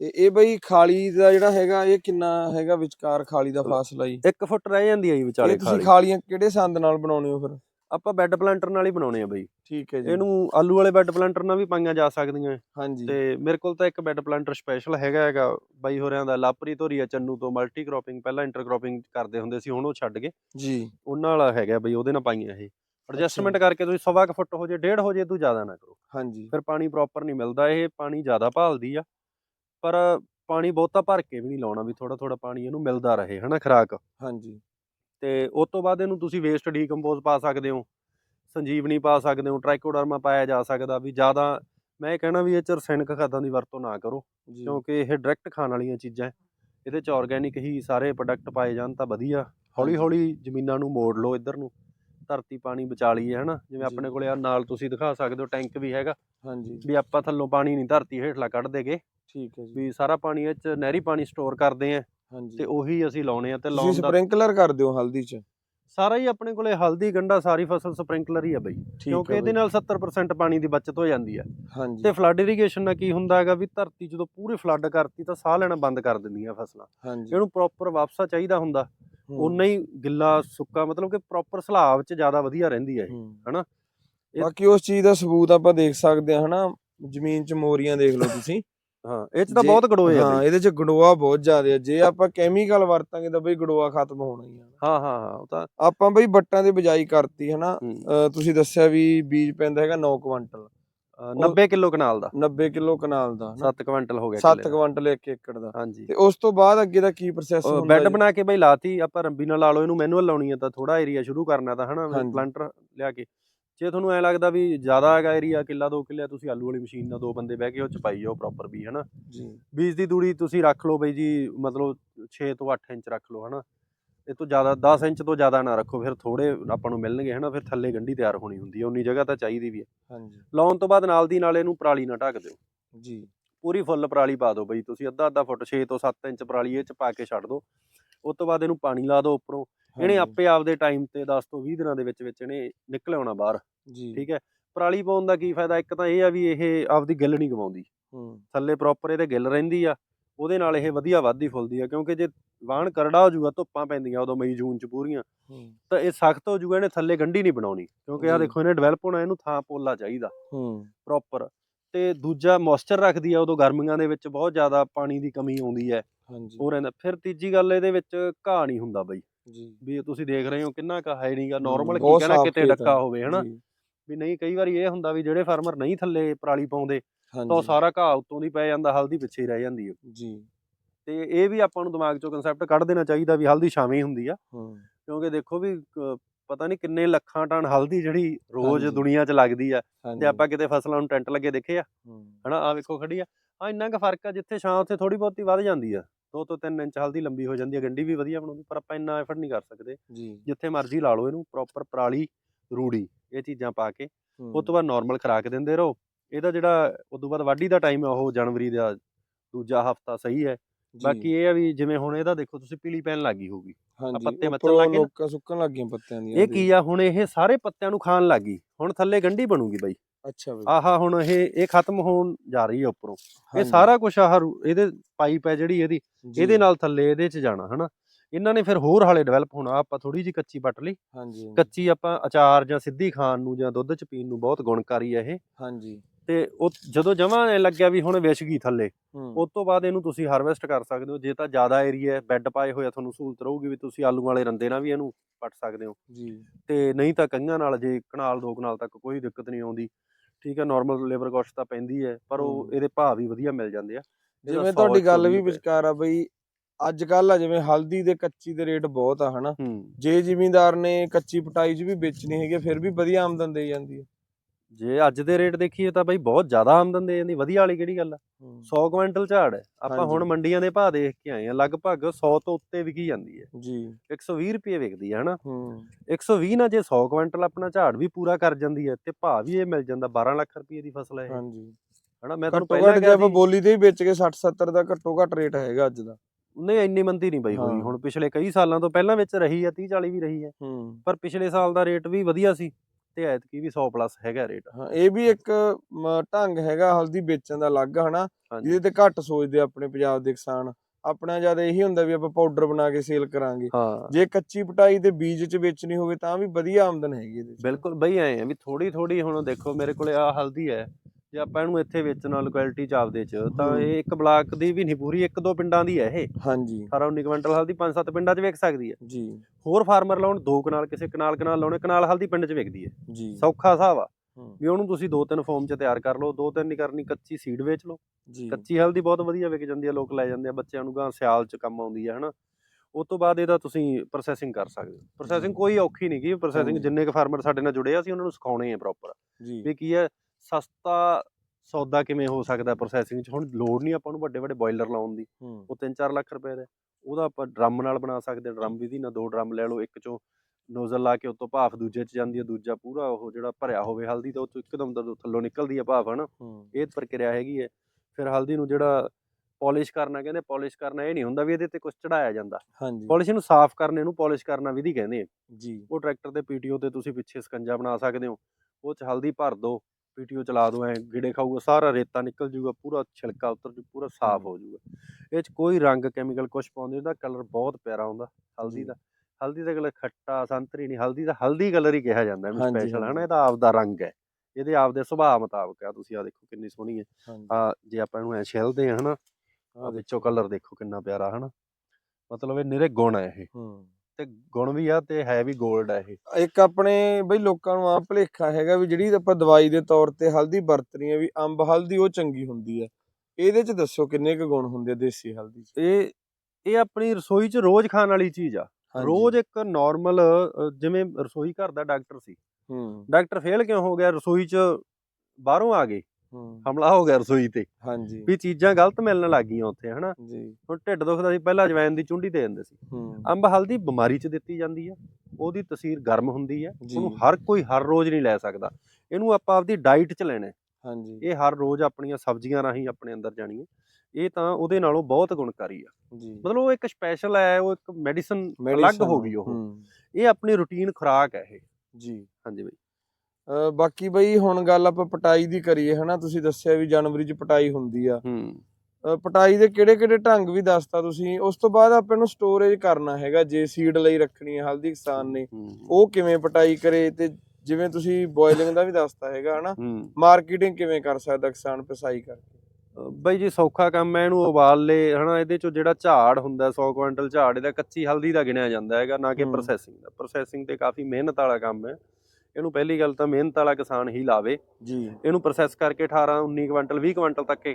ਤੇ ਇਹ ਬਾਈ ਖਾਲੀ ਦਾ ਜਿਹੜਾ ਹੈਗਾ ਇਹ ਕਿੰਨਾ ਹੈਗਾ ਵਿਚਕਾਰ ਖਾਲੀ ਦਾ ਫਾਸਲਾ ਜੀ? 1 ਫੁੱਟ ਰਹਿ ਜਾਂਦੀ ਆ ਜੀ ਵਿਚਾਲੇ ਇਹ ਤੁਸੀਂ ਖਾਲੀ। ਖਾਲੀਆਂ ਕਿਹੜੇ ਸੰਦ ਨਾਲ ਬਣਾਉਣੇ ਹੋ ਫਿਰ? ਆਪਾਂ ਬੈੱਡ ਪਲਾਂਟਰ ਨਾਲ ਹੀ ਬਣਾਉਣੇ ਆ ਬਈ। ਠੀਕ ਹੈ ਜੀ। ਇਹਨੂੰ ਆਲੂ ਵਾਲੇ ਬੈੱਡ ਪਲਾਂਟਰ ਨਾਲ ਵੀ ਪਾਈਆਂ ਜਾ ਸਕਦੀਆਂ। ਹਾਂਜੀ। ਤੇ ਮੇਰੇ ਕੋਲ ਤਾਂ ਇੱਕ ਬੈੱਡ ਪਲਾਂਟਰ ਸਪੈਸ਼ਲ ਹੈਗਾ ਹੈਗਾ ਬਾਈ ਹੋਰਿਆਂ ਦਾ ਲਾਪਰੀ ਧੋਰੀਆ ਚੰਨੂ ਤੋਂ ਮਲਟੀ ਕ੍ਰੋਪਿੰਗ ਪਹਿਲਾਂ ਇੰਟਰ ਕ੍ਰੋਪਿੰਗ ਕਰਦੇ ਹੁੰਦੇ ਸੀ ਹੁਣ ਉਹ ਛੱਡ ਗਏ। ਜੀ। ਉਹਨਾਂ ਵਾਲਾ ਹੈਗਾ ਬਈ ਉਹਦੇ ਨਾਲ ਪਾਈਆਂ ਇਹ। ਐਡਜਸਟਮੈਂਟ ਕਰਕੇ ਤੁਸੀਂ ਸਵਾ ਕੁ ਫੁੱਟ ਹੋ ਜੇ ਡੇਢ ਹੋ ਜੇ ਤੂੰ ਜ਼ਿਆਦਾ ਨਾ ਕਰੋ। ਹਾਂਜੀ। ਫਿਰ ਪਾਣੀ ਪ੍ਰੋਪਰ ਨਹੀਂ ਮਿਲਦਾ ਇਹ ਪਾਣੀ ਜ਼ਿਆਦਾ ਭਾਲਦੀ ਆ। ਪਰ ਪਾਣੀ ਬਹੁਤਾ ਭਰ ਕੇ ਵੀ ਨਹੀਂ ਲਾਉਣਾ ਵੀ ਥੋੜਾ ਥੋੜਾ ਪਾਣੀ ਇਹਨੂੰ ਮਿਲਦਾ ਰਹੇ ਹਨਾ ਖਰਾਕ? ਹਾਂਜੀ। ਤੇ ਉਸ ਤੋਂ ਬਾਅਦ ਇਹਨੂੰ ਤੁਸੀਂ ਵੇਸਟ ਡੀਕੰਪੋਜ਼ ਪਾ ਸਕਦੇ ਹੋ ਸੰਜੀਵਨੀ ਪਾ ਸਕਦੇ ਹੋ ਟ੍ਰਾਈਕੋਡਰਮਾ ਪਾਇਆ ਜਾ ਸਕਦਾ ਵੀ ਜ਼ਿਆਦਾ ਮੈਂ ਇਹ ਕਹਿਣਾ ਵੀ ਇਹ ਚ ਰਸਾਇਣਕ ਖਾਦਾਂ ਦੀ ਵਰਤੋਂ ਨਾ ਕਰੋ ਕਿਉਂਕਿ ਇਹ ਡਾਇਰੈਕਟ ਖਾਣ ਵਾਲੀਆਂ ਚੀਜ਼ਾਂ। ਇਹਦੇ ਚ ਆਰਗੈਨਿਕ ਹੀ ਸਾਰੇ ਪ੍ਰੋਡਕਟ ਪਾਏ ਜਾਣ ਤਾਂ ਵਧੀਆ। ਹੌਲੀ ਹੌਲੀ ਜ਼ਮੀਨਾਂ ਨੂੰ ਮੋੜ ਲਓ ਇੱਧਰ ਨੂੰ ਧਰਤੀ ਪਾਣੀ ਬਚਾ ਲਈਏ ਹਨਾ? ਜਿਵੇਂ। ਆਪਣੇ ਕੋਲੇ ਆ ਨਾਲ ਤੁਸੀਂ ਦਿਖਾ ਸਕਦੇ ਹੋ ਟੈਂਕ ਵੀ ਹੈਗਾ। ਹਾਂਜੀ। ਵੀ ਆਪਾਂ ਥੱਲੋਂ ਪਾਣੀ ਨਹੀਂ ਧਰਤੀ ਹੇਠਲਾ ਕੱਢ ਦੇਗੇ। ਠੀਕ ਹੈ ਜੀ। ਵੀ ਸਾਰਾ ਪਾਣੀ ਇਹ ਚ ਨਹਿਰੀ ਪਾਣੀ ਸਟੋਰ ਕਰਦੇ ਆ। ਹਾਂਜੀ। ਤੇ ਉਹੀ ਅਸੀਂ ਲਾਉਣੇ ਆ ਤੇ ਤੁਸੀਂ ਲਾਉਣ ਦਾ ਸਪ੍ਰਿੰਕਲਰ ਕਰ ਦਿਓ ਹਲਦੀ ਚ? ਸਾਰਾ ਹੀ ਆਪਣੇ ਕੋਲੇ ਹਲਦੀ ਗੰਡਾ ਸਾਰੀ ਫਸਲ ਸਪ੍ਰਿੰਕਲਰ ਹੀ ਆ ਬਈ। ਠੀਕ ਕਿਉਂਕਿ ਹੈ ਇਹਦੇ। ਨਾਲ 70% ਪਾਣੀ ਦੀ ਬਚਤ ਹੋ ਜਾਂਦੀ ਆ। ਹਾਂਜੀ। ਤੇ ਫਲੱਡ ਇਰੀਗੇਸ਼ਨ ਨਾਲ ਕੀ ਹੁੰਦਾ ਹੈਗਾ ਵੀ ਧਰਤੀ ਜਦੋਂ ਪੂਰੀ ਫਲੱਡ ਕਰਤੀ ਤਾਂ ਸਾਹ ਲੈਣਾ ਬੰਦ ਕਰ ਦਿੰਦੀਆਂ ਫਸਲਾਂ। ਹਾਂਜੀ। ਇਹਨੂੰ ਪ੍ਰੋਪਰ ਵਾਪਸਾ ਚਾਹੀਦਾ ਹੁੰਦਾ। ਹੂੰ, ਉਨਾ ਹੀ ਗਿੱਲਾ ਸੁੱਕਾ ਮਤਲਬ ਕਿ ਪ੍ਰੋਪਰ ਸਲਾਬ 'ਚ ਜ਼ਿਆਦਾ ਵਧੀਆ ਰਹਿੰਦੀ ਹੈ ਇਹ ਹੂੰ। ਹਨਾ? ਇਹ- ਬਾਕੀ ਉਸ ਚੀਜ਼ ਦਾ ਸਬੂਤ ਆਪਾਂ ਦੇਖ ਸਕਦੇ ਹਾਂ ਹਨਾ? ਜ਼ਮੀਨ 'ਚ ਮੋਰੀਆਂ ਦੇਖ ਲਓ ਤੁਸੀਂ। ਹਾਂ ਇਹ 'ਚ ਤਾਂ ਬਹੁਤ ਗੜੋਏ ਆ ਹਾਂ। ਇਹਦੇ 'ਚ ਗੜੋਆ ਬਹੁਤ ਜ਼ਿਆਦਾ ਜੇ ਆਪਾਂ ਕੈਮੀਕਲ ਵਰਤਾਂਗੇ ਤਾਂ ਬਈ ਗੜੋਆ ਖਤਮ ਹੋਣਾ ਹੀ ਆ। ਹਾਂ ਹਾਂ ਹਾਂ ਉਹ ਤਾਂ ਆਪਾਂ ਬਈ ਬੱਟਾਂ ਦੀ ਬਿਜਾਈ ਕਰਤੀ ਹਨਾ। ਤੁਸੀਂ ਦੱਸਿਆ ਵੀ ਬੀਜ ਪੈਂਦਾ ਹੈਗਾ 9 ਕੁਇੰਟਲ। ਅ, 90 ਕਿਲੋ ਕਨਾਲ ਦਾ। 90 ਕਿਲੋ ਕਨਾਲ ਦਾ 7 ਕੁਇੰਟਲ ਹੋ ਗਿਆ 7 ਕਿੱਲੇ ਦਾ। ਕੁਇੰਟਲ 1 ਏਕੜ ਦਾ। ਹਾਂਜੀ। ਤੇ ਉਸ ਤੋਂ ਬਾਅਦ ਅੱਗੇ ਦਾ ਕੀ ਪ੍ਰੋਸੈਸ ਹੁੰਦਾ ਬੈੱਡ? ਬਣਾ ਕੇ ਬਈ ਲਾਤੀ ਆਪਾਂ ਰੰਬੀ ਨਾਲ ਲਾ ਲਓ ਇਹਨੂੰ ਮੈਨੂਅਲ ਲਾਉਣੀ ਆ ਤਾਂ ਥੋੜਾ ਏਰੀਆ ਸ਼ੁਰੂ ਕਰਨਾ ਤਾਂ ਹਨਾ। ਪਲਾਂਟਰ ਲਿਆ ਕੇ। ਜੇ ਤੁਹਾਨੂੰ ਐ ਲੱਗਦਾ ਵੀ ਜ਼ਿਆਦਾ ਹੈਗਾ ਏਰੀਆ ਕਿੱਲਾ ਦੋ ਕਿੱਲੇ ਤੁਸੀਂ ਆਲੂ ਵਾਲੀ ਮਸ਼ੀਨ ਨਾਲ ਦੋ ਬੰਦੇ ਬਹਿ ਕੇ ਉਹ ਚ ਪਾਈ ਜਾਓ ਪ੍ਰੋਪਰ ਵੀ ਹਨਾ? ਜੀ। ਬੀਜ ਦੀ ਦੂਰੀ ਤੁਸੀਂ ਰੱਖ ਲਓ ਬਈ ਜੀ ਮਤਲਬ 6 ਤੋਂ 8 ਇੰਚ ਰੱਖ ਲਓ ਹਨਾ? ਇਹ ਤੋਂ ਜ਼ਿਆਦਾ 10 ਇੰਚ ਤੋਂ ਜ਼ਿਆਦਾ ਨਾ ਰੱਖੋ ਫਿਰ ਥੋੜੇ ਆਪਾਂ ਨੂੰ ਮਿਲਣਗੇ ਹਨਾ? ਫਿਰ ਥੱਲੇ ਗੰਢੀ ਤਿਆਰ ਹੋਣੀ ਹੁੰਦੀ ਹੈ ਉਨੀ ਜਗ੍ਹਾ ਤਾਂ ਚਾਹੀਦੀ ਵੀ ਹੈ। ਹਾਂਜੀ। ਲਾਉਣ ਤੋਂ ਬਾਅਦ ਨਾਲ ਦੀ ਨਾਲ ਇਹਨੂੰ ਪਰਾਲੀ ਨਾਲ ਢੱਕ ਦਿਓ। ਜੀ। ਪੂਰੀ ਫੁੱਲ ਪਰਾਲੀ ਪਾ ਦਿਓ ਬਈ ਤੁਸੀਂ ਅੱਧਾ ਅੱਧਾ ਫੁੱਟ 6 ਤੋਂ 7 ਇੰਚ ਪਰਾਲੀ ਇਹ ਚ ਪਾ ਕੇ ਛੱਡ ਦਿਓ। ਉਸ ਤੋਂ ਬਾਅਦ ਇਹਨੂੰ ਪਾਣੀ ਲਾ ਦਿਓ ਉੱਪਰੋਂ। ਇਹਨੇ ਹਾਂਜੀ, ਆਪੇ ਆਪਦੇ ਟਾਈਮ ਤੇ 10 ਤੋਂ 20 ਦਿਨਾਂ ਦੇ ਵਿੱਚ ਵਿੱਚ ਇਹਨੇ ਨਿਕਲ ਆਉਣਾ ਬਾਹਰ। ਜੀ। ਠੀਕ ਹੈ? ਪਰਾਲੀ ਪਾਉਣ ਦਾ ਕੀ ਫਾਇਦਾ? ਇੱਕ ਤਾਂ ਇਹ ਆ ਵੀ ਇਹ ਆਪਦੀ ਗਿੱਲ ਨਹੀਂ ਗਵਾਉਂਦੀ। ਹੂੰ। ਥੱਲੇ ਪ੍ਰੋਪਰ ਇਹਦੇ ਗਿੱਲ ਰਹਿੰਦੀ ਆ। ਉਹਦੇ ਨਾਲ ਇਹ ਵਧੀਆ ਵੱਧਦੀ ਫੁੱਲਦੀ ਆ ਕਿਉਂਕਿ ਜੇ ਵਾਹਣ ਕਰੜਾ ਹੋ ਜਾਊਗਾ ਧੁੱਪਾਂ ਪੈਂਦੀਆਂ ਉਦੋਂ ਮਈ ਜੂਨ ਚ ਪੂਰੀਆਂ। ਤਾਂ ਇਹ ਸਖਤ ਹੋ ਜਾਊਗਾ ਇਹਨੇ ਥੱਲੇ ਗੰਢੀ ਨਹੀਂ ਬਣਾਉਣੀ। ਕਿਉਂਕਿ ਆ। ਦੇਖੋ ਇਹਨੇ ਡਿਵੈਲਪ ਹੋਣਾ ਇਹਨੂੰ ਥਾਂ ਪੋਲਾ ਚਾਹੀਦਾ। ਹੂੰ। ਪ੍ਰੋਪਰ ਤੇ ਦੂਜਾ ਮੋਇਸਚਰ ਰੱਖਦੀ ਆ ਉਦੋਂ ਗਰਮੀਆਂ ਦੇ ਵਿੱਚ ਬਹੁਤ ਜ਼ਿਆਦਾ ਪਾਣੀ ਦੀ ਕਮੀ ਆਉਂਦੀ ਹੈ। ਹਾਂਜੀ। ਉਹ ਰਹਿੰਦਾ ਫਿਰ ਤੀਜੀ ਗੱਲ ਇਹਦੇ ਵਿੱਚ ਘਾਹ ਨਹੀਂ ਹੁੰਦਾ ਬਈ। ਜੀ। ਵੀ ਇਹ ਤੁਸੀਂ ਦੇਖ ਰਹੇ ਹੋ ਕਿੰਨਾ ਕਾ ਹੈ ਨਹੀਂਗਾ ਨਾਰਮਲ ਕੀ ਕਹਿਣਾ ਕਿਤੇ। ਡੱਕਾ ਹੋਵੇ ਹਨਾ? ਵੀ ਨਹੀਂ ਕਈ ਵਾਰੀ ਇਹ ਹੁੰਦਾ ਵੀ ਜਿਹੜੇ ਫਾਰਮਰ ਨਹੀਂ ਥੱਲੇ ਪਰਾਲੀ ਪਾਉਂਦੇ ਤਾਂ ਉਹ ਸਾਰਾ ਘਾਹ ਉੱਤੋਂ ਦੀ ਪੈ ਜਾਂਦਾ ਹਲਦੀ ਪਿੱਛੇ ਹੀ ਰਹਿ ਜਾਂਦੀ ਹੈ ਜੀ। ਤੇ ਇਹ ਵੀ ਆਪਾਂ ਨੂੰ ਦਿਮਾਗ ਚੋਂ ਕਨਸੈਪਟ ਕੱਢ ਦੇਣਾ ਚਾਹੀਦਾ ਵੀ ਹਲਦੀ ਛਾਵੇਂ ਹੀ ਹੁੰਦੀ ਆ। ਕਿਉਂਕਿ ਦੇਖੋ ਵੀ ਪਤਾ ਨਹੀਂ ਕਿੰਨੇ ਲੱਖਾਂ ਟਨ ਹਲਦੀ ਜਿਹੜੀ ਰੋਜ਼। ਦੁਨੀਆ 'ਚ ਲੱਗਦੀ ਆ। ਤੇ ਆਪਾਂ ਕਿਤੇ ਫਸਲਾਂ ਨੂੰ ਟੈਂਟ ਲੱਗੇ ਦੇਖੇ ਆ। ਹਨਾ ਆ ਵੇਖੋ ਖੜੀ ਆ। ਆ ਇੰਨਾ ਕੁ ਫ਼ਰਕ ਆ ਜਿੱਥੇ ਛਾਂ ਉੱਥੇ ਥੋੜੀ ਬਹੁਤੀ ਵੱਧ ਜਾਂਦੀ ਆ। 2 ਤੋਂ 3 ਇੰਚ ਹਲਦੀ ਲੰਬੀ ਹੋ ਜਾਂਦੀ ਆ ਗੰਢੀ ਵੀ ਵਧੀਆ ਬਣਾਉਂਦੀ ਪਰ ਆਪਾਂ ਇੰਨਾ ਐਫਰਟ ਨਹੀਂ ਕਰ ਸਕਦੇ। ਜੀ। ਜਿੱਥੇ ਮਰਜ਼ੀ ਲਾ ਲਓ ਇਹਨੂੰ ਪ੍ਰੋਪਰ ਪਰਾਲੀ ਰੂੜੀ ਇਹ ਚੀਜ਼ਾਂ ਪਾ ਕੇ। ਉਸ ਤੋਂ ਬਾਅਦ ਨਾਰਮਲ ਖਰਾਕ ਦਿੰਦੇ ਰਹੋ। ਇਹਦਾ ਜਿਹੜਾ ਉਸ ਤੋਂ ਬਾਅਦ ਵਾਢੀ ਦਾ ਟਾਈਮ ਆ ਉਹ ਜਨਵਰੀ ਦਾ ਦੂਜਾ ਹਫਤਾ ਸਹੀ ਹੈ। ਬਾਕੀ ਇਹ ਆ ਵੀ ਜਿਵੇਂ ਹੁਣ ਇਹਦਾ ਦੇਖੋ ਤੁਸੀਂ ਪੀਲੀ ਪੈਣ ਲੱਗੀ ਹੋਊਗੀ। ਹਾਂਜੀ ਪੱਤੇ ਮੱਚਣ ਲੱਗ। ਲੋਕਾਂ ਸੁੱਕਣ ਲੱਗ ਗਈਆਂ ਪੱਤਿਆਂ ਦੀਆਂ ਇਹ ਕੀ ਆ ਹੁਣ ਇਹ ਸਾਰੇ ਪੱਤਿਆਂ ਨੂੰ ਖਾਣ ਲੱਗੀ ਹੁਣ ਥੱਲੇ ਗੰਢੀ ਬਣੂਗੀ ਬਾਈ। ਅੱਛਾ ਬਈ। ਆਹਾ ਹੁਣ ਇਹ ਇਹ ਖਤਮ ਹੋਣ ਜਾ ਰਹੀ ਹੈ ਉੱਪਰੋਂ। ਇਹ ਸਾਰਾ ਕੁਝ ਆਹ ਇਹਦੇ ਪਾਈਪ ਹੈ ਜਿਹੜੀ ਇਹਦੀ ਇਹਦੇ ਨਾਲ ਥੱਲੇ ਇਹਦੇ ਚ ਜਾਣਾ ਹਨਾ। ਇਹਨਾਂ ਨੇ ਫਿਰ ਹੋਰ ਹਾਲੇ ਡਿਵੈਲਪ ਹੋਣਾ ਆਪਾਂ ਥੋੜੀ ਜੀ ਕੱਚੀ ਪੱਟ ਲਈ। ਹਾਂਜੀ, ਕੱਚੀ ਆਪਾਂ ਅਚਾਰ ਜਾਂ ਸਿੱਧੀ ਖਾਣ ਨੂੰ ਜਾਂ ਦੁੱਧ ਚ ਪੀਣ ਨੂੰ ਬਹੁਤ ਗੁਣਕਾਰੀ ਹੈ ਇਹ। ਹਾਂਜੀ। ਤੇ ਉਹ ਜਦੋਂ ਜਮਾਂ ਲੱਗਿਆ ਵੀ ਹੁਣ ਵਿਛ ਗਈ ਥੱਲੇ ਉਸ ਤੋਂ ਬਾਅਦ ਇਹਨੂੰ ਤੁਸੀਂ ਹਾਰਵੈਸਟ ਕਰ ਸਕਦੇ ਹੋ। ਜੇ ਤਾਂ ਜ਼ਿਆਦਾ ਏਰੀਆ ਹੈ ਬੈੱਡ ਪਾਏ ਹੋਇਆ ਤੁਹਾਨੂੰ ਸਹੂਲਤ ਰਹੂਗੀ ਵੀ ਤੁਸੀਂ ਆਲੂ ਵਾਲੇ ਰੰਦੇ ਨਾਲ ਵੀ ਇਹਨੂੰ ਪੱਟ ਸਕਦੇ ਹੋ। ਜੀ। ਤੇ ਨਹੀਂ ਤਾਂ ਕਈਆਂ ਨਾਲ ਜੇ ਕਨਾਲ ਦੋ ਕਨਾਲ ਤੱਕ ਕੋਈ ਦਿੱਕਤ ਨਹੀਂ ਆਉਂਦੀ। ਠੀਕ ਹੈ ਨਾਰਮਲ ਲੇਬਰ ਕਾਸਟ ਤਾਂ ਪੈਂਦੀ ਹੈ ਪਰ ਉਹ। ਇਹਦੇ ਭਾਅ ਵੀ ਵਧੀਆ ਮਿਲ ਜਾਂਦੇ ਆ। ਜਿਵੇਂ ਤੁਹਾਡੀ ਗੱਲ ਵੀ। ਵਿਚਕਾਰ ਆ ਬਈ ਅੱਜ ਕੱਲ ਆ ਜਿਵੇਂ ਹਲਦੀ ਦੇ ਕੱਚੀ ਦੇ ਰੇਟ ਬਹੁਤ ਆ ਹਨਾ। ਜੇ ਜ਼ਿਮੀਂਦਾਰ ਨੇ ਕੱਚੀ ਪਟਾਈ 'ਚ ਵੀ ਵੇਚਣੀ ਹੈਗੀ ਫਿਰ ਵੀ ਵਧੀਆ ਆਮਦਨ ਦੇ ਜਾਂਦੀ ਹੈ ਜੇ ਅੱਜ ਦੇ ਰੇਟ ਦੇਖੀਏ ਤਾਂ ਬਈ ਬਹੁਤ ਜ਼ਿਆਦਾ ਆਮਦਨ ਦੇ ਜਾਂਦੀ ਵਧੀਆ ਵਾਲੀ ਕਿਹੜੀ ਗੱਲ ਆ? 100 ਕੁਇੰਟਲ ਝਾੜ ਹੈ ਆਪਾਂ ਹੁਣ। ਮੰਡੀਆਂ ਦੇ ਭਾਅ ਦੇਖ ਕੇ ਆਏ ਆ ਲਗਭਗ 100 ਤੋਂ ਉੱਤੇ ਵਿਕੀ ਜਾਂਦੀ ਹੈ। ਜੀ। 120 ਰੁਪਏ ਵਿਕਦੀ ਹੈ ਹਨਾ? ਹੂੰ। 120 ਨਾਲ ਜੇ 100 ਕੁਇੰਟਲ ਆਪਣਾ ਝਾੜ ਵੀ ਪੂਰਾ ਕਰ ਜਾਂਦੀ ਹੈ ਤੇ ਭਾਅ ਵੀ ਇਹ ਮਿਲ ਜਾਂਦਾ 12 ਲੱਖ ਰੁਪਏ ਦੀ ਫਸਲ ਹੈ ਹਾਂਜੀ। ਹਨਾ ਮੈਂ ਤੁਹਾਨੂੰ ਪਹਿਲਾਂ ਕਿਹਾ ਆਪਾਂ ਬੋਲੀ ਤੇ ਹੀ ਵੇਚ ਕੇ 60 70 ਦਾ ਘੱਟੋ ਘੱਟ ਰੇਟ ਹੈਗਾ ਅੱਜ ਦਾ। ਨਹੀਂ ਇੰਨੀ ਮੰਦੀ ਨਹੀਂ ਬਈ ਹੋਈ। ਹੁਣ ਪਿਛਲੇ ਕਈ ਸਾਲਾਂ ਤੋਂ ਪਹਿਲਾਂ ਵਿੱਚ ਰਹੀ ਹੈ 30 40 ਵੀ ਰਹੀ ਹੂੰ। ਪਰ ਪਿਛਲੇ ਸਾਲ ਦਾ ਰੇਟ ਵੀ ਵਧੀਆ ਸੀ। ਤੇ ਐਤਕੀ ਵੀ 100 ਪਲੱਸ ਹੈਗਾ ਰੇਟ। ਹਾਂ ਇਹ ਵੀ ਇੱਕ ਢੰਗ ਹੈਗਾ ਹਲਦੀ ਵੇਚਣ ਦਾ ਅਲੱਗ ਹਨਾ? ਜਿਹਦੇ ਤੇ ਘੱਟ ਸੋਚਦੇ ਆਪਣੇ ਪੰਜਾਬ ਦੇ ਕਿਸਾਨ। ਆਪਣਾ ਜਦ ਇਹੀ ਹੁੰਦਾ ਵੀ ਆਪਾਂ ਪਾਊਡਰ ਬਣਾ ਕੇ ਸੇਲ ਕਰਾਂਗੇ। ਜੇ ਕੱਚੀ ਪਟਾਈ ਤੇ ਬੀਜ ਚ ਵੇਚਣੀ ਹੋਵੇ ਤਾਂ ਵੀ ਵਧੀਆ ਆਮਦਨ ਹੈਗੀ ਇਹਦੇ ਬਿਲਕੁਲ ਬਈ ਐ ਆ ਵੀ ਥੋੜੀ ਥੋੜੀ ਹੁਣ ਦੇਖੋ ਮੇਰੇ ਕੋਲੇ ਆ ਹਲਦੀ ਹੈ। ਜੇ ਆਪਾਂ ਇਹਨੂੰ ਇੱਥੇ ਵੇਚਣਾ ਲੋਕੈਲਿਟੀ ਚ ਆਪਦੇ ਚ ਤਾਂ। ਇਹ ਇੱਕ ਬਲਾਕ ਦੀ ਵੀ ਨਹੀਂ ਪੂਰੀ ਇੱਕ ਦੋ ਪਿੰਡਾਂ ਦੀ ਹੈ ਇਹ। ਹਾਂਜੀ। 18 19 ਕੁਇੰਟਲ ਹਲਦੀ ਪੰਜ ਸੱਤ ਪਿੰਡਾਂ 'ਚ ਵਿਕ ਸਕਦੀ ਹੈ ਜੀ। ਹੋਰ ਫਾਰਮਰ ਲਾਉਣ ਦੋ ਕਨਾਲ ਕਿਸੇ ਕਨਾਲ ਕਨਾਲ ਲਾਉਣੇ ਕਨਾਲ ਹਲਦੀ ਪਿੰਡ 'ਚ ਵਿਕਦੀ ਹੈ ਜੀ। ਸੌਖਾ ਹਿਸਾਬ ਆ। ਵੀ ਉਹਨੂੰ ਤੁਸੀਂ ਦੋ ਤਿੰਨ ਫਾਰਮ 'ਚ ਤਿਆਰ ਕਰ ਲਓ ਦੋ ਤਿੰਨ ਨਹੀਂ ਕਰਨੀ ਕੱਚੀ ਸੀਡ ਵੇਚ ਲਓ। ਜੀ। ਕੱਚੀ ਹਲਦੀ ਬਹੁਤ ਵਧੀਆ ਵਿਕ ਜਾਂਦੀ ਹੈ ਲੋਕ ਲੈ ਜਾਂਦੇ ਆ ਬੱਚਿਆਂ ਨੂੰ ਗਾਂ ਸਿਆਲ 'ਚ ਕੰਮ ਆਉਂਦੀ ਹੈ ਹਨਾ। ਉਸ ਤੋਂ ਬਾਅਦ ਇਹਦਾ ਤੁਸੀਂ ਪ੍ਰੋਸੈਸਿੰਗ ਕਰ ਸਕਦੇ ਹੋ। ਪ੍ਰੋਸੈਸਿੰਗ ਕੋਈ ਔਖੀ ਨਹੀਂ ਗੀ ਪ੍ਰੋਸੈਸਿੰਗ। ਜਿੰਨੇ ਕੁ ਫਾਰਮਰ ਸਾਡੇ ਨਾਲ ਜੁੜੇ ਆ ਅਸੀਂ ਉਹਨਾਂ ਨੂੰ ਸਿਖਾਉਣੇ ਆ ਪ੍ਰੋਪਰ ਜੀ। ਵੀ ਕੀ ਹੈ ਸਸਤਾ ਸੌਦਾ ਕਿਵੇਂ ਹੋ ਸਕਦਾ ਪ੍ਰੋਸੈਸਿੰਗ 'ਚ? ਹੁਣ ਲੋੜ ਨਹੀਂ ਆਪਾਂ ਨੂੰ ਵੱਡੇ ਵੱਡੇ ਬਾਇਲਰ ਲਾਉਣ ਦੀ। ਉਹ 3-4 ਲੱਖ ਰੁਪਏ ਦਾ। ਉਹਦਾ ਆਪਾਂ ਡਰਮ ਨਾਲ ਬਣਾ ਸਕਦੇ ਡਰਮ ਵਿਧੀ ਨਾਲ ਦੋ ਡਰਮ ਲੈ ਲਓ। ਇੱਕ ਚੋਂ ਨੋਜ਼ਲ ਲਾ ਕੇ ਉੱਤੋਂ ਭਾਫ ਦੂਜੇ 'ਚ ਜਾਂਦੀ ਹੈ। ਦੂਜਾ ਪੂਰਾ ਉਹ ਜਿਹੜਾ ਭਰਿਆ ਹੋਵੇ ਹਲਦੀ ਤਾਂ ਉਹ 'ਚੋਂ ਇੱਕਦਮ ਥੱਲੋਂ ਨਿਕਲਦੀ ਹੈ ਭਾਫ ਹਨਾ? ਇਹ ਪ੍ਰਕਿਰਿਆ ਹੈਗੀ ਹੈ। ਫਿਰ ਹਲਦੀ ਨੂੰ ਜਿਹੜਾ ਪਾਲਿਸ਼ ਕਰਨਾ ਕਹਿੰਦੇ ਪਾਲਿਸ਼ ਕਰਨਾ ਇਹ ਨਹੀਂ ਹੁੰਦਾ ਵੀ ਇਹਦੇ ਤੇ ਕੁਝ ਚੜਾਇਆ ਜਾਂਦਾ। ਹਾਂਜੀ। ਪਾਲਿਸ਼ ਨੂੰ ਸਾਫ਼ ਕਰਨੇ ਨੂੰ ਪਾਲਿਸ਼ ਕਰਨਾ ਵਿਧੀ ਕਹਿੰਦੇ ਆ। ਜੀ। ਉਹ ਟਰੈਕਟਰ ਦੇ ਪੀਟੀਓ ਤੇ ਤੁਸੀਂ ਪਿੱਛੇ ਸਕੰਜਾ ਬਣਾ ਸਕਦੇ ਹੋ। ਉਹ 'ਚ ਹਲਦੀ ਭਰ ਦਿਓ ਪੀਟੀਓ ਚਲਾ ਦਿਓ ਐ ਗਿੜੇ ਖਾਊਗਾ ਸਾਰਾ ਰੇਤਾ ਨਿਕਲ ਜੂਗਾ ਪੂਰਾ ਛਿਲਕਾ ਉਤਰ ਜੂ ਪੂਰਾ ਸਾਫ਼। ਹੋ। ਜੂਗਾ। ਇਹ 'ਚ ਕੋਈ ਰੰਗ ਕੈਮੀਕਲ ਕੁਝ ਪਾਉਂਦੇ ਉਹਦਾ ਕਲਰ ਬਹੁਤ ਪਿਆਰਾ ਹੁੰਦਾ ਹਲਦੀ। ਦਾ। ਹਲਦੀ ਦਾ ਕਲਰ ਖੱਟਾ ਸੰਤਰੀ ਨਹੀਂ ਹਲਦੀ ਦਾ ਹਲਦੀ ਕਲਰ ਹੀ ਕਿਹਾ ਜਾਂਦਾ ਹਾਂਜੀ, ਸਪੈਸ਼ਲ। ਹਨਾ ਇਹਦਾ ਆਪਦਾ ਰੰਗ ਹੈ। ਇਹਦੇ ਆਪਦੇ ਸੁਭਾਅ ਮੁਤਾਬਕ ਆ ਤੁਸੀਂ ਆ ਦੇਖੋ ਕਿੰਨੀ ਸੋਹਣੀ ਹੈ। ਆ ਜੇ ਆਪਾਂ ਇਹਨੂੰ ਐ ਛਿਲਦੇ ਆ ਹਨਾ ਆ ਵਿੱਚੋਂ ਕਲਰ ਦੇਖੋ ਕਿੰਨਾ ਪਿਆਰਾ ਹਨਾ। ਮਤਲਬ ਇਹ ਨਿਰੇ ਗੁਣ ਹੈ ਇਹ। ਹੂੰ। ਤੇ ਗੁਣ ਵੀ ਆ ਤੇ ਹੈ ਵੀ 골ਡ ਹੈ ਇਹ। ਇੱਕ ਆਪਣੇ ਬਈ ਲੋਕਾਂ ਨੂੰ ਆ ਭੁਲੇਖਾ ਹੈਗਾ ਵੀ ਜਿਹੜੀ ਆਪਾਂ ਦਵਾਈ ਦੇ ਤੌਰ ਤੇ ਹਲਦੀ ਵਰਤਣੀ ਹੈ ਵੀ ਅੰਬ ਹਲਦੀ ਉਹ ਚੰਗੀ ਹੁੰਦੀ ਹੈ। ਇਹਦੇ ਚ ਦੱਸੋ ਕਿੰਨੇ ਕੁ ਗੁਣ ਹੁੰਦੇ ਆ ਦੇਸੀ ਹਲਦੀ ਚ? ਇਹ ਇਹ ਆਪਣੀ ਰਸੋਈ 'ਚ ਰੋਜ਼ ਖਾਣ ਵਾਲੀ ਚੀਜ਼ ਆ। ਰੋਜ਼ ਇੱਕ ਨਾਰਮਲ ਜਿਵੇਂ ਰਸੋਈ ਘਰ ਦਾ ਡਾਕਟਰ ਸੀ। ਹੂੰ। ਡਾਕਟਰ ਫੇਲ ਕਿਉਂ ਹੋ ਗਿਆ? ਰਸੋਈ 'ਚ ਬਾਹਰੋਂ ਆ ਗਏ। ਹਮਲਾ ਹੋ ਗਿਆ ਰਸੋਈ ਤੇ। ਹਾਂਜੀ। ਵੀ ਚੀਜ਼ਾਂ ਗਲਤ ਮਿਲਣ ਲੱਗ ਗਈਆਂ ਉੱਥੇ ਹਨਾ? ਜੀ। ਹੁਣ ਢਿੱਡ ਦੁਖਦਾ ਸੀ ਪਹਿਲਾਂ ਅਜਵਾਇਨ ਦੀ ਚੁੰਡੀ ਦੇ ਦਿੰਦੇ ਸੀ। ਅੰਬ ਹਲਦੀ ਬਿਮਾਰੀ 'ਚ ਦਿੱਤੀ ਜਾਂਦੀ ਹੈ ਉਹਦੀ ਤਸੀਰ ਗਰਮ ਹੁੰਦੀ ਜੀ। ਉਹਨੂੰ ਹਰ ਕੋਈ ਹਰ ਰੋਜ਼ ਨਹੀਂ ਲੈ ਸਕਦਾ। ਇਹਨੂੰ ਆਪਾਂ ਆਪਦੀ ਡਾਈਟ 'ਚ ਲੈਣਾ। ਹਾਂਜੀ। ਇਹ ਹਰ ਰੋਜ਼ ਆਪਣੀਆਂ ਸਬਜ਼ੀਆਂ ਰਾਹੀਂ ਆਪਣੇ ਅੰਦਰ ਜਾਣੀ ਹੈ ਇਹ ਤਾਂ ਉਹਦੇ ਨਾਲੋਂ ਬਹੁਤ ਗੁਣਕਾਰੀ ਆ। ਜੀ। ਮਤਲਬ ਉਹ ਇੱਕ ਸਪੈਸ਼ਲ ਹੈ ਉਹ ਇੱਕ ਮੈਡੀਸਨ ਅਲੱਗ ਹੋ ਗਈ ਉਹ। ਇਹ ਆਪਣੀ ਰੂਟੀਨ ਖੁਰਾਕ ਹੈ ਇਹ। ਜੀ। ਹਾਂਜੀ ਬਈ। ਬਾਕੀ ਬਈ ਹੁਣ ਗੱਲ ਆਪਾਂ ਪਟਾਈ ਦੀ ਕਰੀਏ ਹਨਾ? ਤੁਸੀਂ ਦੱਸਿਆ ਵੀ ਜਨਵਰੀ ਚ ਪਟਾਈ ਹੁੰਦੀ ਆ। ਹੂੰ। ਪਟਾਈ ਦੇ ਕਿਹੜੇ ਕਿਹੜੇ ਢੰਗ ਵੀ ਦੱਸਤਾ ਤੁਸੀਂ? ਉਸ ਤੋਂ ਬਾਅਦ ਆਪਾਂ ਨੂੰ ਸਟੋਰੇਜ ਕਰਨਾ ਹੈਗਾ ਜੇ ਸੀਡ ਲਈ ਰੱਖਣੀ ਹੈ ਹਲਦੀ ਕਿਸਾਨ ਨੇ। ਉਹ ਕਿਵੇਂ ਪਟਾਈ ਕਰੇ ਤੇ ਜਿਵੇਂ ਤੁਸੀਂ ਬੋਇਲਿੰਗ ਦਾ ਵੀ ਦੱਸਤਾ ਹੈਗਾ ਹਨਾ? ਮਾਰਕੀਟਿੰਗ ਕਿਵੇਂ ਕਰ ਸਕਦਾ ਕਿਸਾਨ ਪਿਸਾਈ ਕਰਕੇ? ਅ, ਬਈ ਜੀ ਸੌਖਾ ਕੰਮ ਹੈ ਇਹਨੂੰ ਉਬਾਲ ਲੇ ਹਨਾ? ਇਹਦੇ ਚੋਂ ਜਿਹੜਾ ਝਾੜ ਹੁੰਦਾ 100 ਕੁਇੰਟਲ ਝਾੜ ਇਹਦਾ ਕੱਚੀ ਹਲਦੀ ਦਾ ਗਿਣਿਆ ਜਾਂਦਾ ਹੈਗਾ ਨਾ ਕਿ। ਪ੍ਰੋਸੈਸਿੰਗ ਦਾ। ਪ੍ਰੋਸੈਸਿੰਗ ਤੇ ਕਾਫੀ ਮਿਹਨਤ ਵਾਲਾ ਕੰਮ ਹੈ। ਇਹਨੂੰ ਪਹਿਲੀ ਗੱਲ ਤਾਂ ਮਿਹਨਤ ਵਾਲਾ ਕਿਸਾਨ ਹੀ ਲਾਵੇ। ਜੀ। ਇਹਨੂੰ ਪ੍ਰੋਸੈਸ ਕਰਕੇ 18 19 ਕੁਇੰਟਲ 20 ਕੁਇੰਟਲ ਤੱਕ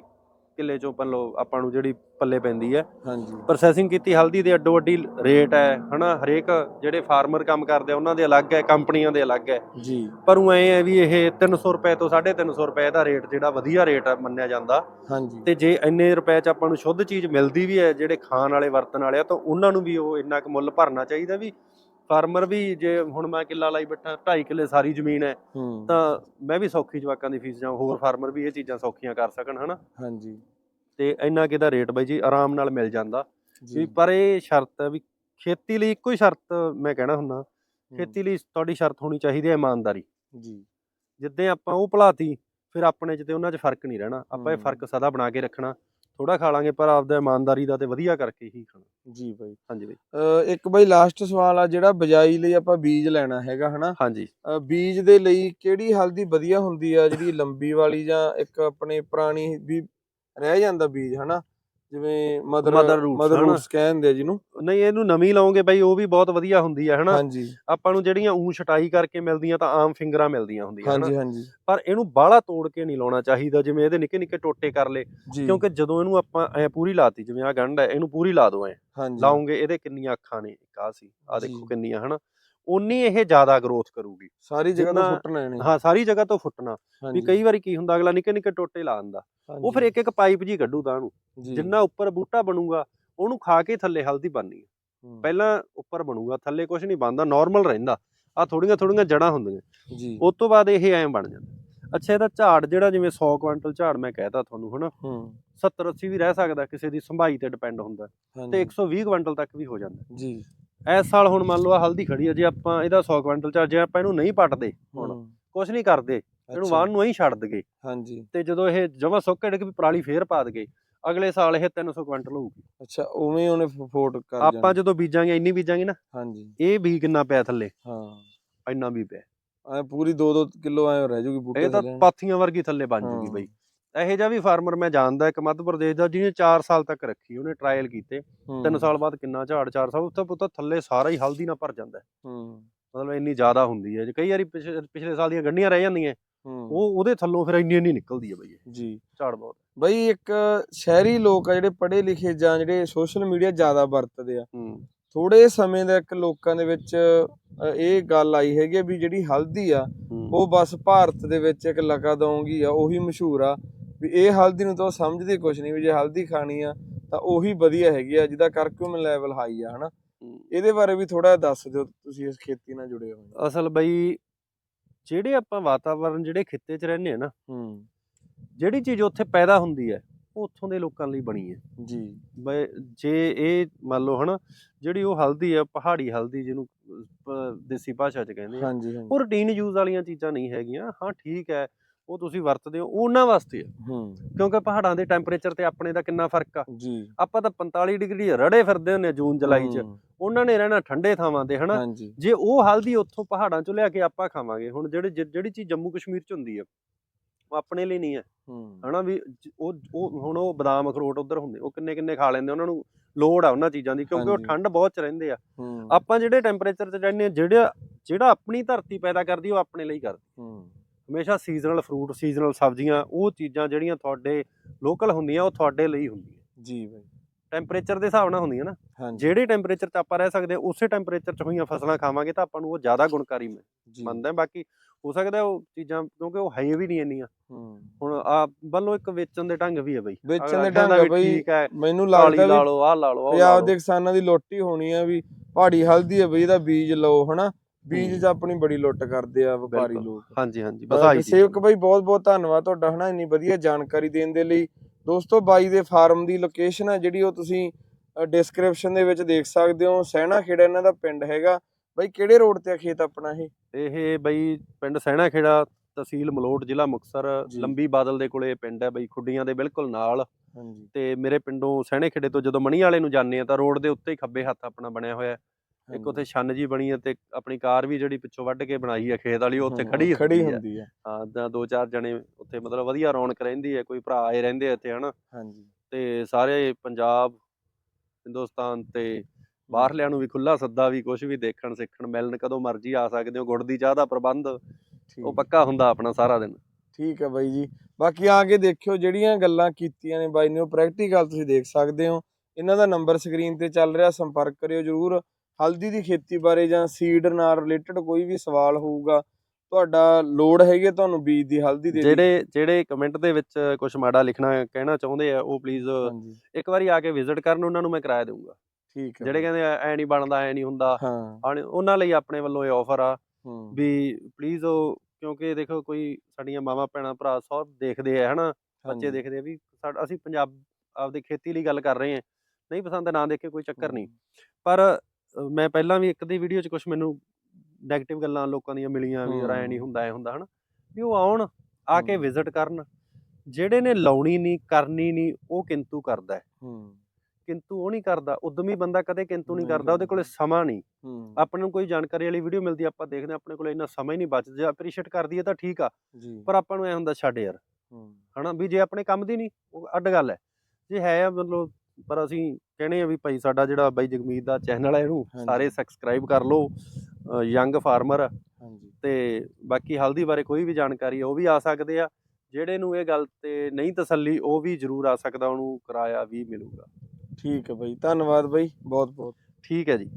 ਕਿੱਲੇ ਚੋਂ ਪੱਲੋ ਆਪਾਂ ਨੂੰ ਜਿਹੜੀ ਪੱਲੇ ਪੈਂਦੀ ਹੈ। ਹਾਂਜੀ। ਪ੍ਰੋਸੈਸਿੰਗ ਕੀਤੀ ਹਲਦੀ ਦੇ ਅੱਡੋ ਅੱਡੀ ਰੇਟ ਹੈ ਹਨਾ? ਹਰੇਕ ਜਿਹੜੇ ਫਾਰਮਰ ਕੰਮ ਕਰਦੇ ਆ ਉਹਨਾਂ ਦੇ ਅਲੱਗ ਹੈ ਕੰਪਨੀਆਂ ਦੇ ਅਲੱਗ ਹੈ। ਜੀ। ਪਰ ਉਹ ਐ ਹੈ ਵੀ ਇਹ 300 ਰੁਪਏ ਤੋਂ 350 ਰੁਪਏ ਦਾ ਰੇਟ ਜਿਹੜਾ ਵਧੀਆ ਰੇਟ ਮੰਨਿਆ ਜਾਂਦਾ। ਹਾਂਜੀ। ਤੇ ਜੇ ਇੰਨੇ ਰੁਪਏ ਚ ਆਪਾਂ ਨੂੰ ਸ਼ੁੱਧ ਚੀਜ਼ ਮਿਲਦੀ ਵੀ ਹੈ ਜਿਹੜੇ ਖਾਣ ਵਾਲੇ ਵਰਤਣ ਵਾਲੇ ਆ ਤਾਂ ਉਹਨਾਂ ਨੂੰ ਵੀ ਉਹ ਇੰਨਾ ਕੁ ਮੁੱਲ ਭਰਨਾ ਚਾਹੀਦਾ ਵੀ ਫਾਰਮਰ ਵੀ ਜੇ ਹੁਣ ਮੈਂ ਕਿੱਲਾ ਲਾਈ ਬੈਠਾ 2.5 ਕਿੱਲੇ ਸਾਰੀ ਜ਼ਮੀਨ ਹੈ ਤਾਂ ਮੈਂ ਵੀ ਸੌਖੀ ਜਵਾਕਾਂ ਦੀ ਫੀਸ ਜਾਂ ਹੋਰ ਫਾਰਮਰ ਵੀ ਇਹ ਚੀਜ਼ਾਂ ਸੌਖੀਆਂ ਕਰ ਸਕਣ ਹਨਾ? ਹਾਂਜੀ। ਤੇ ਇੰਨਾ ਕਿਦਾ ਰੇਟ ਬਾਈ ਜੀ ਆਰਾਮ ਨਾਲ ਮਿਲ ਜਾਂਦਾ। ਵੀ ਜੀ ਪਰ ਇਹ ਸ਼ਰਤ ਹੈ ਵੀ ਖੇਤੀ ਲਈ ਇੱਕੋ ਹੀ ਸ਼ਰਤ ਮੈਂ ਕਹਿਣਾ ਹੁੰਦਾ ਖੇਤੀ ਲਈ ਤੁਹਾਡੀ ਸ਼ਰਤ ਹੋਣੀ ਚਾਹੀਦੀ ਹੈ ਇਮਾਨਦਾਰੀ। ਜੀ। ਜਿੱਦਾਂ ਆਪਾਂ ਉਹ ਭੁਲਾਤੀ ਫਿਰ ਆਪਣੇ 'ਚ ਤੇ ਉਹਨਾਂ 'ਚ ਫ਼ਰਕ ਨਹੀਂ ਰਹਿਣਾ। ਆਪਾਂ ਇਹ। ਫ਼ਰਕ ਸਦਾ ਬਣਾ ਕੇ ਰੱਖਣਾ। ਥੋੜਾ ਖਾ ਲਾਂਗੇ ਪਰ ਆਪਦਾ ਇਮਾਨਦਾਰੀ ਦਾ ਤੇ ਵਧੀਆ ਕਰਕੇ ਹੀ ਖਾਣਾ। ਜੀ ਬਾਈ। ਹਾਂਜੀ ਬਾਈ। ਇੱਕ ਬਈ ਲਾਸਟ ਸਵਾਲ ਆ ਜਿਹੜਾ ਬਜਾਈ ਲਈ ਆਪਾਂ ਬੀਜ ਲੈਣਾ ਹੈਗਾ ਹਨਾ? ਹਾਂਜੀ। ਬੀਜ ਦੇ ਲਈ ਕਿਹੜੀ ਹਲਦੀ ਵਧੀਆ ਹੁੰਦੀ ਆ ਜਿਹੜੀ ਲੰਬੀ ਵਾਲੀ ਜਾਂ ਇੱਕ ਆਪਣੇ ਪੁਰਾਣੀ ਵੀ ਰਹਿ ਜਾਂਦਾ ਬੀਜ ਹਨਾ? ਜਿਵੇਂ ਮਦਰ Mother roots, ਮਦਰ ਹਨਾ? ਰੂਟਸ ਕਹਿੰਦੇ ਆ ਜਿਹਨੂੰ। ਨਹੀਂ ਇਹਨੂੰ ਨਵੀਂ ਲਾਉਂਗੇ ਬਾਈ ਉਹ ਵੀ ਬਹੁਤ ਵਧੀਆ ਹੁੰਦੀ ਹੈ ਹਨਾ? ਹਾਂਜੀ। ਆਪਾਂ ਨੂੰ ਜਿਹੜੀਆਂ ਊਂ ਛਟਾਈ ਕਰਕੇ ਮਿਲਦੀਆਂ ਤਾਂ ਆਮ ਫਿੰਗਰਾਂ ਮਿਲਦੀਆਂ ਹੁੰਦੀਆਂ ਹਨਾ? ਹਾਂਜੀ ਹਾਂਜੀ। ਪਰ ਇਹਨੂੰ ਬਾਹਲਾ ਤੋੜ ਕੇ ਨਹੀਂ ਲਾਉਣਾ ਚਾਹੀਦਾ ਜਿਵੇਂ ਇਹਦੇ ਨਿੱਕੇ ਨਿੱਕੇ ਟੋਟੇ ਕਰ ਲੇ ਜੀ। ਕਿਉਂਕਿ ਜਦੋਂ ਇਹਨੂੰ ਆਪਾਂ ਐ ਪੂਰੀ ਲਾਤੀ ਜਿਵੇਂ ਆ ਗੰਢ ਹੈ ਇਹਨੂੰ ਪੂਰੀ ਲਾ ਦੋ ਐ। ਹਾਂਜੀ। ਲਾਉਂਗੇ ਇਹਦੇ ਕਿੰਨੀਆਂ ਅੱਖਾਂ ਨੇ ਇੱਕ ਆ ਸੀ ਆ ਜੀ। ਦੇਖੋ ਕਿੰਨੀਆਂ ਹਨਾ? ਉਨੀ ਇਹ ਜ਼ਿਆਦਾ ਗਰੋਥ ਕਰੂਗੀ। ਸਾਰੀ ਜਗ੍ਹਾ ਤੋਂ ਫੁੱਟਣਾ ਇਹਨੇ ਹਾਂ ਸਾਰੀ ਜਗ੍ਹਾ ਤੋਂ ਫੁੱਟਣਾ। ਵੀ ਕਈ ਵਾਰੀ ਕੀ ਹੁੰਦਾ ਅਗਲਾ ਨਿੱਕੇ ਨਿੱਕੇ ਟੋਟੇ ਲਾ ਦਿੰਦਾ। ਉਹ ਫਿਰ ਇੱਕ ਇੱਕ ਪਾਈਪ ਜੀ ਕੱਢੂ ਤਾਂ ਉਹਨੂੰ। ਜਿੰਨਾ ਉੱਪਰ ਬੂਟਾ ਬਣੂਗਾ ਉਹਨੂੰ ਖਾ ਕੇ ਥੱਲੇ ਹਲਦੀ ਬਣਨੀ ਪਹਿਲਾਂ ਉੱਪਰ ਬਣੂਗਾ ਥੱਲੇ ਕੁਝ ਨਹੀਂ ਬਣਦਾ ਨਾਰਮਲ ਰਹਿੰਦਾ। ਆ ਥੋੜੀਆਂ ਥੋੜੀਆਂ ਜੜਾਂ ਹੁੰਦੀਆਂ। ਜੀ। ਉਸ ਤੋਂ ਬਾਅਦ ਇਹ ਐਂ ਬਣ ਜਾਂਦਾ। ਅੱਛਾ ਇਹਦਾ ਝਾੜ ਜਿਹੜਾ ਜਿਵੇਂ 100 ਕੁਇੰਟਲ ਝਾੜ ਮੈਂ ਕਹਿਤਾ ਤੁਹਾਨੂੰ ਹਨਾ? ਹੂੰ। 70 80 ਵੀ ਰਹਿ ਸਕਦਾ ਕਿਸੇ ਦੀ ਸੰਭਾਈ ਤੇ ਡਿਪੈਂਡ ਹੁੰਦਾ। ਤੇ ਹਾਂਜੀ। 120 ਕੁਇੰਟਲ ਤੱਕ ਵੀ ਹੋ ਜਾਂਦਾ। ਜੀ। ਇਸ ਸਾਲ ਹੁਣ ਮੰਨ ਲਓ ਆਹ ਹਲਦੀ ਖੜੀ ਆ ਜੇ ਆਪਾਂ ਇਹਦਾ 100 ਕੁਇੰਟਲ ਝਾੜ ਜੇ ਆਪਾਂ ਇਹਨੂੰ ਨਹੀਂ ਪੱਟਦੇ ਹੁਣ ਕੁਝ ਨਹੀਂ ਕਰਦੇ ਇਹਨੂੰ ਵਾਹਣ ਨੂੰ ਹੀ ਛੱਡ ਦਗੇ। ਹਾਂਜੀ। ਤੇ ਜਦੋਂ ਇਹ ਜਮਾ ਸੁੱਕ ਡਿੱਗ ਵੀ ਪਰਾਲੀ ਫੇਰ ਪਾ ਦਗੇ ਅਗਲੇ ਸਾਲ ਇਹ 300 ਕੁਇੰਟਲ ਹੋਊਗੀ। ਅੱਛਾ ਉਵੇਂ ਹੀ ਉਹਨੇ ਫੋਟ ਕਰ ਆਪਾਂ ਜਾਣਾ। ਜਦੋਂ ਬੀਜਾਂਗੇ ਇੰਨੀ ਬੀਜਾਂਗੇ ਨਾ ਹਾਂਜੀ। ਇਹ ਵੀ ਕਿੰਨਾ ਪਿਆ ਥੱਲੇ? ਹਾਂ। ਇੰਨਾ ਵੀ ਪਿਆ। ਐ ਪੂਰੀ 2-2 ਕਿਲੋ ਐ ਰਹਿ ਜੂਗੀ ਬੂਟੇ ਇਹ ਤਾਂ ਪਾਥੀਆਂ ਵਰਗੀ ਥੱਲੇ ਬਣ ਜੂਗੀ। ਬਈ। ਇਹੋ ਜਿਹਾ ਵੀ ਫਾਰਮਰ ਮੈਂ ਜਾਣਦਾ ਇੱਕ ਮੱਧ ਪ੍ਰਦੇਸ਼ ਦਾ ਜਿਹਨੇ 4 ਸਾਲ ਤੱਕ ਰੱਖੀ ਉਹਨੇ ਟਰਾਇਲ ਕੀਤੇ। ਹੂੰ, 3 ਸਾਲ ਬਾਅਦ ਕਿੰਨਾ ਝਾੜ 4 ਸਾਲ ਉੱਥੇ ਪੁੱਤ ਥੱਲੇ ਸਾਰਾ ਹੀ ਹਲਦੀ ਨਾਲ ਭਰ ਜਾਂਦਾ। ਮਤਲਬ ਇੰਨੀ ਜ਼ਿਆਦਾ ਹੁੰਦੀ ਹੈ। ਜੇ ਕਈ ਵਾਰੀ ਪਿਛ- ਪਿਛਲੇ ਸਾਲ ਦੀਆਂ ਗੰਢੀਆਂ ਰਹਿ ਜਾਂਦੀਆਂ। ਉਹ ਉਹਦੇ ਥੱਲੋਂ ਫਿਰ ਇੰਨੀ ਇੰਨੀ ਨਿਕਲਦੀ ਹੈ ਬਈ ਜੀ। ਝਾੜ ਬਹੁਤ। ਬਈ ਇੱਕ ਸ਼ਹਿਰੀ ਲੋਕ ਆ ਜਿਹੜੇ ਪੜ੍ਹੇ ਲਿਖੇ ਜਾਂ ਜਿਹੜੇ ਸੋਸ਼ਲ ਮੀਡੀਆ ਜ਼ਿਆਦਾ ਵਰਤਦੇ ਆ। ਥੋੜੇ ਸਮੇਂ ਦਾ ਇੱਕ ਲੋਕਾਂ ਦੇ ਵਿੱਚ ਇਹ ਗੱਲ ਆਈ ਹੈਗੀ ਵੀ ਜਿਹੜੀ ਹਲਦੀ ਆ। ਉਹ ਬਸ ਭਾਰਤ ਦੇ ਵਿੱਚ ਇੱਕ ਲਗਾਦੋਂਗੀ ਆ ਉਹੀ ਮਸ਼ਹੂਰ ਆ। ਵੀ ਇਹ ਹਲਦੀ ਨੂੰ ਤਾਂ ਸਮਝਦੇ ਕੁਝ ਨਹੀਂ ਵੀ ਜੇ ਹਲਦੀ ਖਾਣੀ ਆ ਤਾਂ ਉਹੀ ਵਧੀਆ ਹੈਗੀ ਆ ਜਿਹਦਾ ਕਰਕਿਊਮ ਲੈਵਲ ਹਾਈ ਆ ਹਨਾ। ਇਹਦੇ ਬਾਰੇ ਵੀ ਥੋੜਾ ਦੱਸ ਦਿਓ ਤੁਸੀਂ ਇਸ ਖੇਤੀ ਨਾਲ ਜੁੜੇ ਹੋ। ਅਸਲ ਬਈ ਜਿਹੜੇ ਆਪਾਂ ਵਾਤਾਵਰਣ ਜਿਹੜੇ ਖਿੱਤੇ 'ਚ ਰਹਿੰਦੇ ਆ ਨਾ ਹੂੰ। ਜਿਹੜੀ ਚੀਜ਼ ਉੱਥੇ ਪੈਦਾ ਹੁੰਦੀ ਹੈ ਉਹ ਉੱਥੋਂ ਦੇ ਲੋਕਾਂ ਲਈ ਬਣੀ ਹੈ। ਜੀ। ਬਈ ਜੇ ਇਹ ਮੰਨ ਲਓ ਹਨਾ ਜਿਹੜੀ ਉਹ ਹਲਦੀ ਆ ਪਹਾੜੀ ਹਲਦੀ ਜਿਹਨੂੰ ਦੇਸੀ ਭਾਸ਼ਾ 'ਚ ਕਹਿੰਦੇ ਆ ਹਾਂਜੀ ਹਾਂਜੀ। ਉਹ ਰੂਟੀਨ ਯੂਜ਼ ਵਾਲੀਆਂ ਚੀਜ਼ਾਂ ਨਹੀਂ ਹੈਗੀਆਂ। ਹਾਂ ਠੀਕ ਹੈ ਉਹ ਤੁਸੀਂ ਵਰਤਦੇ ਹੋ ਉਹ ਉਹਨਾਂ ਵਾਸਤੇ ਆ। ਹੂੰ। ਕਿਉਂਕਿ ਪਹਾੜਾਂ ਦੇ ਟੈਂਪਰੇਚਰ ਤੇ ਆਪਣੇ ਦਾ ਕਿੰਨਾ ਫ਼ਰਕ ਆ। ਜੀ। ਆਪਾਂ ਤਾਂ 45 ਡਿਗਰੀ ਰੜੇ ਫਿਰਦੇ ਆ ਜੂਨ ਜੁਲਾਈ 'ਚ। ਉਹਨਾਂ ਨੇ ਰਹਿਣਾ ਠੰਡੇ ਥਾਵਾਂ ਤੇ ਹਨਾ? ਜੇ ਉਹ ਹਲਦੀ ਉੱਥੋਂ ਪਹਾੜਾਂ 'ਚੋਂ ਲਿਆ ਕੇ ਆਪਾਂ ਖਾਵਾਂਗੇ। ਹੁਣ ਜਿਹੜੇ ਜਿਹੜੀ ਚੀਜ਼ ਜੰਮੂ ਕਸ਼ਮੀਰ 'ਚ ਹੁੰਦੀ ਆ ਉਹ ਆਪਣੇ ਲਈ ਨਹੀਂ ਹੈ। ਹਨਾ ਵੀ ਉਹ ਉਹ ਹੁਣ ਉਹ ਬਦਾਮ ਅਖਰੋਟ ਉਧਰ ਹੁੰਦੇ ਉਹ ਕਿੰਨੇ ਕਿੰਨੇ ਖਾ ਲੈਂਦੇ ਉਹਨਾਂ ਨੂੰ ਲੋੜ ਆ ਉਹਨਾਂ ਚੀਜ਼ਾਂ ਦੀ ਕਿਉਂਕਿ ਉਹ। ਠੰਡ ਬਹੁਤ ਚ ਰਹਿੰਦੇ ਆ। ਆਪਾਂ ਜਿਹੜੇ ਟੈਂਪਰੇਚਰ 'ਚ ਰਹਿੰਦੇ ਆ ਜਿਹੜਾ ਜਿਹੜਾ ਆਪਣੀ ਧਰਤੀ ਪੈਦਾ ਕਰਦੀ ਉਹ ਆਪਣੇ ਲਈ ਕਰਦੀ। ਹਮੇਸ਼ਾ ਸੀਜ਼ਨਲ ਫਰੂਟ ਸੀਜ਼ਨਲ ਸਬਜ਼ੀਆਂ ਉਹ ਚੀਜ਼ਾਂ ਜਿਹੜੀਆਂ ਤੁਹਾਡੇ ਲੋਕਲ ਹੁੰਦੀਆਂ ਉਹ ਤੁਹਾਡੇ ਲਈ ਹੁੰਦੀਆਂ। ਜੀ ਬਾਈ। ਟੈਂਪਰੇਚਰ ਦੇ ਹਿਸਾਬ ਨਾਲ ਹੁੰਦੀਆਂ ਨਾ। ਜਿਹੜੇ ਟੈਂਪਰੇਚਰ 'ਚ ਆਪਾਂ ਰਹਿ ਸਕਦੇ ਹਾਂ, ਉਸੇ ਟੈਂਪਰੇਚਰ 'ਚ ਹੋਈਆਂ ਫਸਲਾਂ ਖਾਵਾਂਗੇ ਤਾਂ ਆਪਾਂ ਨੂੰ ਉਹ ਜ਼ਿਆਦਾ ਗੁਣਕਾਰੀ ਮੰਨਦਾ ਬਾਕੀ ਹੋ ਸਕਦਾ ਉਹ ਚੀਜ਼ਾਂ ਕਿਉਂਕਿ ਉਹ ਹੈ ਵੀ ਨਹੀਂ ਇੰਨੀਆਂ। ਹੂੰ। ਹੁਣ ਆ ਵੱਲੋਂ ਇੱਕ ਵੇਚਣ ਦੇ ਢੰਗ ਵੀ ਹੈ ਬਈ। ਵੇਚਣ ਦੇ ਢੰਗ ਵੀ ਬਈ ਠੀਕ ਹੈ ਮੈਨੂੰ ਲੱਗਦਾ ਲਾ ਵੀ ਲਓ ਲਾ ਲਓ ਉਹ ਲਾ ਪੰਜਾਬ ਲਓ। ਦੇ ਕਿਸਾਨਾਂ ਦੀ ਲੋਟੀ ਹੋਣੀ ਆ ਵੀ ਪਹਾੜੀ ਹਲਦੀ ਆ ਬਈ ਇਹਦਾ ਬੀਜ ਲਓ ਹਨਾ? ਬੀਜ। 'ਚ ਆਪਣੀ ਬੜੀ ਲੁੱਟ ਕਰਦੇ ਆ ਵਪਾਰੀ। ਲੋਕ। ਹਾਂਜੀ ਹਾਂਜੀ ਵਧਾਈ ਜੀ ਸੇਵਕ ਬਾਈ ਬਹੁਤ ਬਹੁਤ ਧੰਨਵਾਦ ਤੁਹਾਡਾ ਹਨਾ ਇੰਨੀ ਵਧੀਆ ਜਾਣਕਾਰੀ ਦੇਣ ਦੇ ਲਈ। ਦੋਸਤੋ ਬਾਈ ਦੇ ਫਾਰਮ ਦੀ ਲੋਕੇਸ਼ਨ ਆ ਜਿਹੜੀ ਉਹ ਤੁਸੀਂ ਡਿਸਕ੍ਰਿਪਸ਼ਨ ਦੇ ਵਿੱਚ ਦੇਖ ਸਕਦੇ ਹੋ। ਸਹਿਣਾ ਖੇੜਾ ਇਹਨਾਂ ਦਾ ਪਿੰਡ ਹੈਗਾ। ਬਾਈ ਕਿਹੜੇ ਰੋਡ ਤੇ ਆ ਖੇਤ ਆਪਣਾ ਇਹ? ਇਹ ਬਈ ਪਿੰਡ ਸੈਣਾ ਖੇੜਾ ਤਹਿਸੀਲ ਮਲੋਟ ਜ਼ਿਲ੍ਹਾ ਮੁਕਤਸਰ। ਜੀ। ਲੰਬੀ ਬਾਦਲ ਦੇ ਕੋਲੇ ਪਿੰਡ ਹੈ ਬਈ ਖੁੱਡੀਆਂ ਦੇ ਬਿਲਕੁਲ ਨਾਲ। ਹਾਂਜੀ। ਤੇ ਮੇਰੇ ਪਿੰਡੋਂ ਸੈਣੇ ਖੇੜੇ ਤੋਂ ਜਦੋਂ ਮਣੀ ਵਾਲੇ ਨੂੰ ਜਾਂਦੇ ਆ ਤਾਂ ਰੋਡ ਦੇ ਉੱਤੇ ਹੀ ਖੱਬੇ ਹੱਥ ਆਪਣਾ ਬਣਿਆ ਹੋਇਆ ਹੈ। ਇੱਕ ਉੱਥੇ ਛੰਨ ਜੀ ਬਣੀ ਹੈ ਤੇ ਆਪਣੀ ਕਾਰ ਵੀ ਜਿਹੜੀ ਪਿੱਛੋਂ ਵੱਢ ਕੇ ਬਣਾਈ ਹੈ ਖੇਤ ਵਾਲੀ ਉਹ ਉੱਥੇ ਖੜੀ ਖੜੀ ਹੁੰਦੀ ਹੈ ਹਾਂ ਤਾਂ ਦੋ ਚਾਰ ਜਣੇ ਉੱਥੇ ਮਤਲਬ ਵਧੀਆ ਰੌਣਕ ਰਹਿੰਦੀ ਹੈ ਕੋਈ ਭਰਾ ਆਏ ਰਹਿੰਦੇ ਇੱਥੇ ਹਨਾ? ਹਾਂਜੀ। ਤੇ ਸਾਰੇ ਪੰਜਾਬ ਹਿੰਦੁਸਤਾਨ ਤੇ ਬਾਹਰਲਿਆਂ ਨੂੰ ਵੀ ਖੁੱਲਾ ਸੱਦਾ ਵੀ ਕੁਝ ਵੀ ਦੇਖਣ ਸਿੱਖਣ ਮਿਲਣ ਕਦੋਂ ਮਰਜ਼ੀ ਆ ਸਕਦੇ ਹੋ ਗੁੜ ਦੀ ਚਾਹ ਦਾ ਪ੍ਰਬੰਧ ਉਹ ਪੱਕਾ ਹੁੰਦਾ ਆਪਣਾ ਸਾਰਾ ਦਿਨ। ਠੀਕ ਹੈ ਬਾਈ ਜੀ। ਬਾਕੀ ਆ ਕੇ ਦੇਖਿਓ ਜਿਹੜੀਆਂ ਗੱਲਾਂ ਕੀਤੀਆਂ ਨੇ ਬਾਈ ਨੇ ਉਹ ਪ੍ਰੈਕਟੀਕਲ ਤੁਸੀਂ ਦੇਖ ਸਕਦੇ ਹੋ। ਇਹਨਾਂ ਦਾ ਨੰਬਰ ਸਕਰੀਨ ਤੇ ਚੱਲ ਰਿਹਾ ਸੰਪਰਕ ਕਰਿਓ ਜਰੂਰ। ਹਲਦੀ ਦੀ ਖੇਤੀ ਬਾਰੇ ਜਾਂ ਸੀਡ ਨਾਲ ਰਿਲੇਟਡ ਕੋਈ ਵੀ ਸਵਾਲ ਹੋਊਗਾ ਤੁਹਾਡਾ ਲੋੜ ਹੈਗੀ ਤੁਹਾਨੂੰ ਬੀਜ ਦੀ ਹਲਦੀ ਦੇ। ਜਿਹੜੇ ਜਿਹੜੇ ਕਮੈਂਟ ਦੇ ਵਿੱਚ ਕੁਝ ਮਾੜਾ ਲਿਖਣਾ ਕਹਿਣਾ ਚਾਹੁੰਦੇ ਆ ਉਹ ਪਲੀਜ਼ ਇੱਕ ਵਾਰੀ ਆ ਕੇ ਵਿਜ਼ਿਟ ਕਰਨ ਉਹਨਾਂ ਨੂੰ ਮੈਂ ਕਿਰਾਇਆ ਦੇਵਾਂਗਾ ਠੀਕ ਹੈ ਜਿਹੜੇ ਕਹਿੰਦੇ ਆ, ਐ ਨਹੀਂ ਬਣਦਾ ਐ ਨਹੀਂ ਹੁੰਦਾ ਉਹਨਾਂ ਲਈ ਆਪਣੇ ਵੱਲੋਂ ਇਹ ਆਫਰ ਆ ਵੀ ਪਲੀਜ਼ ਉਹ ਕਿਉਂਕਿ ਦੇਖੋ ਕੋਈ ਸਾਡੀਆਂ ਮਾਵਾਂ ਭੈਣਾਂ ਭਰਾ ਸਭ ਦੇਖਦੇ ਆ ਹਨਾ? ਬੱਚੇ ਦੇਖਦੇ ਆ ਵੀ ਅਸੀਂ ਪੰਜਾਬ ਆਪਦੀ ਖੇਤੀ ਲਈ ਗੱਲ ਕਰ ਰਹੇ ਹਾਂ ਨਹੀਂ ਪਸੰਦ ਨਾ ਦੇਖੇ ਕੋਈ ਚੱਕਰ ਨਹੀਂ। ਪਰ ਮੈਂ ਪਹਿਲਾਂ ਵੀ ਇੱਕ ਦੀ ਵੀਡੀਓ 'ਚ ਕੁਝ ਮੈਨੂੰ 네ਗੇਟਿਵ ਗੱਲਾਂ ਲੋਕਾਂ ਦੀਆਂ ਮਿਲੀਆਂ ਵੀ ਐ ਨਹੀਂ। ਹੁੰਦਾ ਐ ਹੁੰਦਾ ਹਨਾ? ਵੀ ਉਹ ਆਉਣ ਆ ਕੇ। ਵਿਜ਼ਿਟ ਕਰਨ। ਜਿਹੜੇ ਨੇ ਲਾਉਣੀ ਨਹੀਂ ਕਰਨੀ ਨਹੀਂ ਉਹ ਕਿੰਤੂ ਕਰਦਾ ਹੈ। ਕਿੰਤੂ ਉਹ ਨਹੀਂ ਕਰਦਾ। ਉਦਮੀ ਬੰਦਾ ਕਦੇ ਕਿੰਤੂ ਨਹੀਂ ਕਰਦਾ ਉਹਦੇ ਕੋਲੇ। ਸਮਾਂ ਨਹੀਂ ਹੂੰ। ਆਪਾਂ ਨੂੰ ਕੋਈ ਜਾਣਕਾਰੀ ਵਾਲੀ ਵੀਡੀਓ ਮਿਲਦੀ ਆਪਾਂ ਦੇਖਦੇ ਆਪਣੇ ਕੋਲੇ ਇੰਨਾ ਸਮਾਂ ਹੀ ਨਹੀਂ ਬਚਦਾ ਜੇ ਅਪਰੀਸ਼ੀਏਟ ਕਰਦੀ ਹੈ ਤਾਂ ਠੀਕ ਆ। ਜੀ। ਪਰ ਆਪਾਂ ਨੂੰ ਐ ਹੁੰਦਾ ਛੱਡ ਯਾਰ। ਹੂੰ। ਹਨਾ? ਵੀ ਜੇ ਆਪਣੇ ਕੰਮ ਦੀ ਨਹੀਂ ਉਹ ਅੱਡ ਗੱਲ ਹੈ। ਜੇ ਹੈ ਮਤਲਬ ਪਰ ਅਸੀਂ ਕਹਿੰਦੇ ਆ ਵੀ ਭਾਈ ਸਾਡਾ ਜਿਹੜਾ ਬਾਈ ਜਗਮੀਤ ਦਾ ਚੈਨਲ ਹੈ ਇਹਨੂੰ ਹਾਂਜੀ। ਸਾਰੇ ਸਬਸਕ੍ਰਾਈਬ ਕਰ ਲਓ ਯੰਗ ਫਾਰਮਰ ਹਾਂਜੀ। ਤੇ ਬਾਕੀ ਹਲਦੀ ਬਾਰੇ ਕੋਈ ਵੀ ਜਾਣਕਾਰੀ ਹੈ ਉਹ ਵੀ ਆ ਸਕਦੇ ਆ। ਜਿਹੜੇ ਨੂੰ ਇਹ ਗੱਲ ਤੇ ਨਹੀਂ ਤਸੱਲੀ ਉਹ ਵੀ ਜ਼ਰੂਰ ਆ ਸਕਦਾ ਉਹਨੂੰ ਕਿਰਾਇਆ ਵੀ ਮਿਲੂਗਾ। ਠੀਕ ਹੈ ਬਾਈ ਧੰਨਵਾਦ ਬਾਈ ਬਹੁਤ ਬਹੁਤ ਠੀਕ ਹੈ ਜੀ।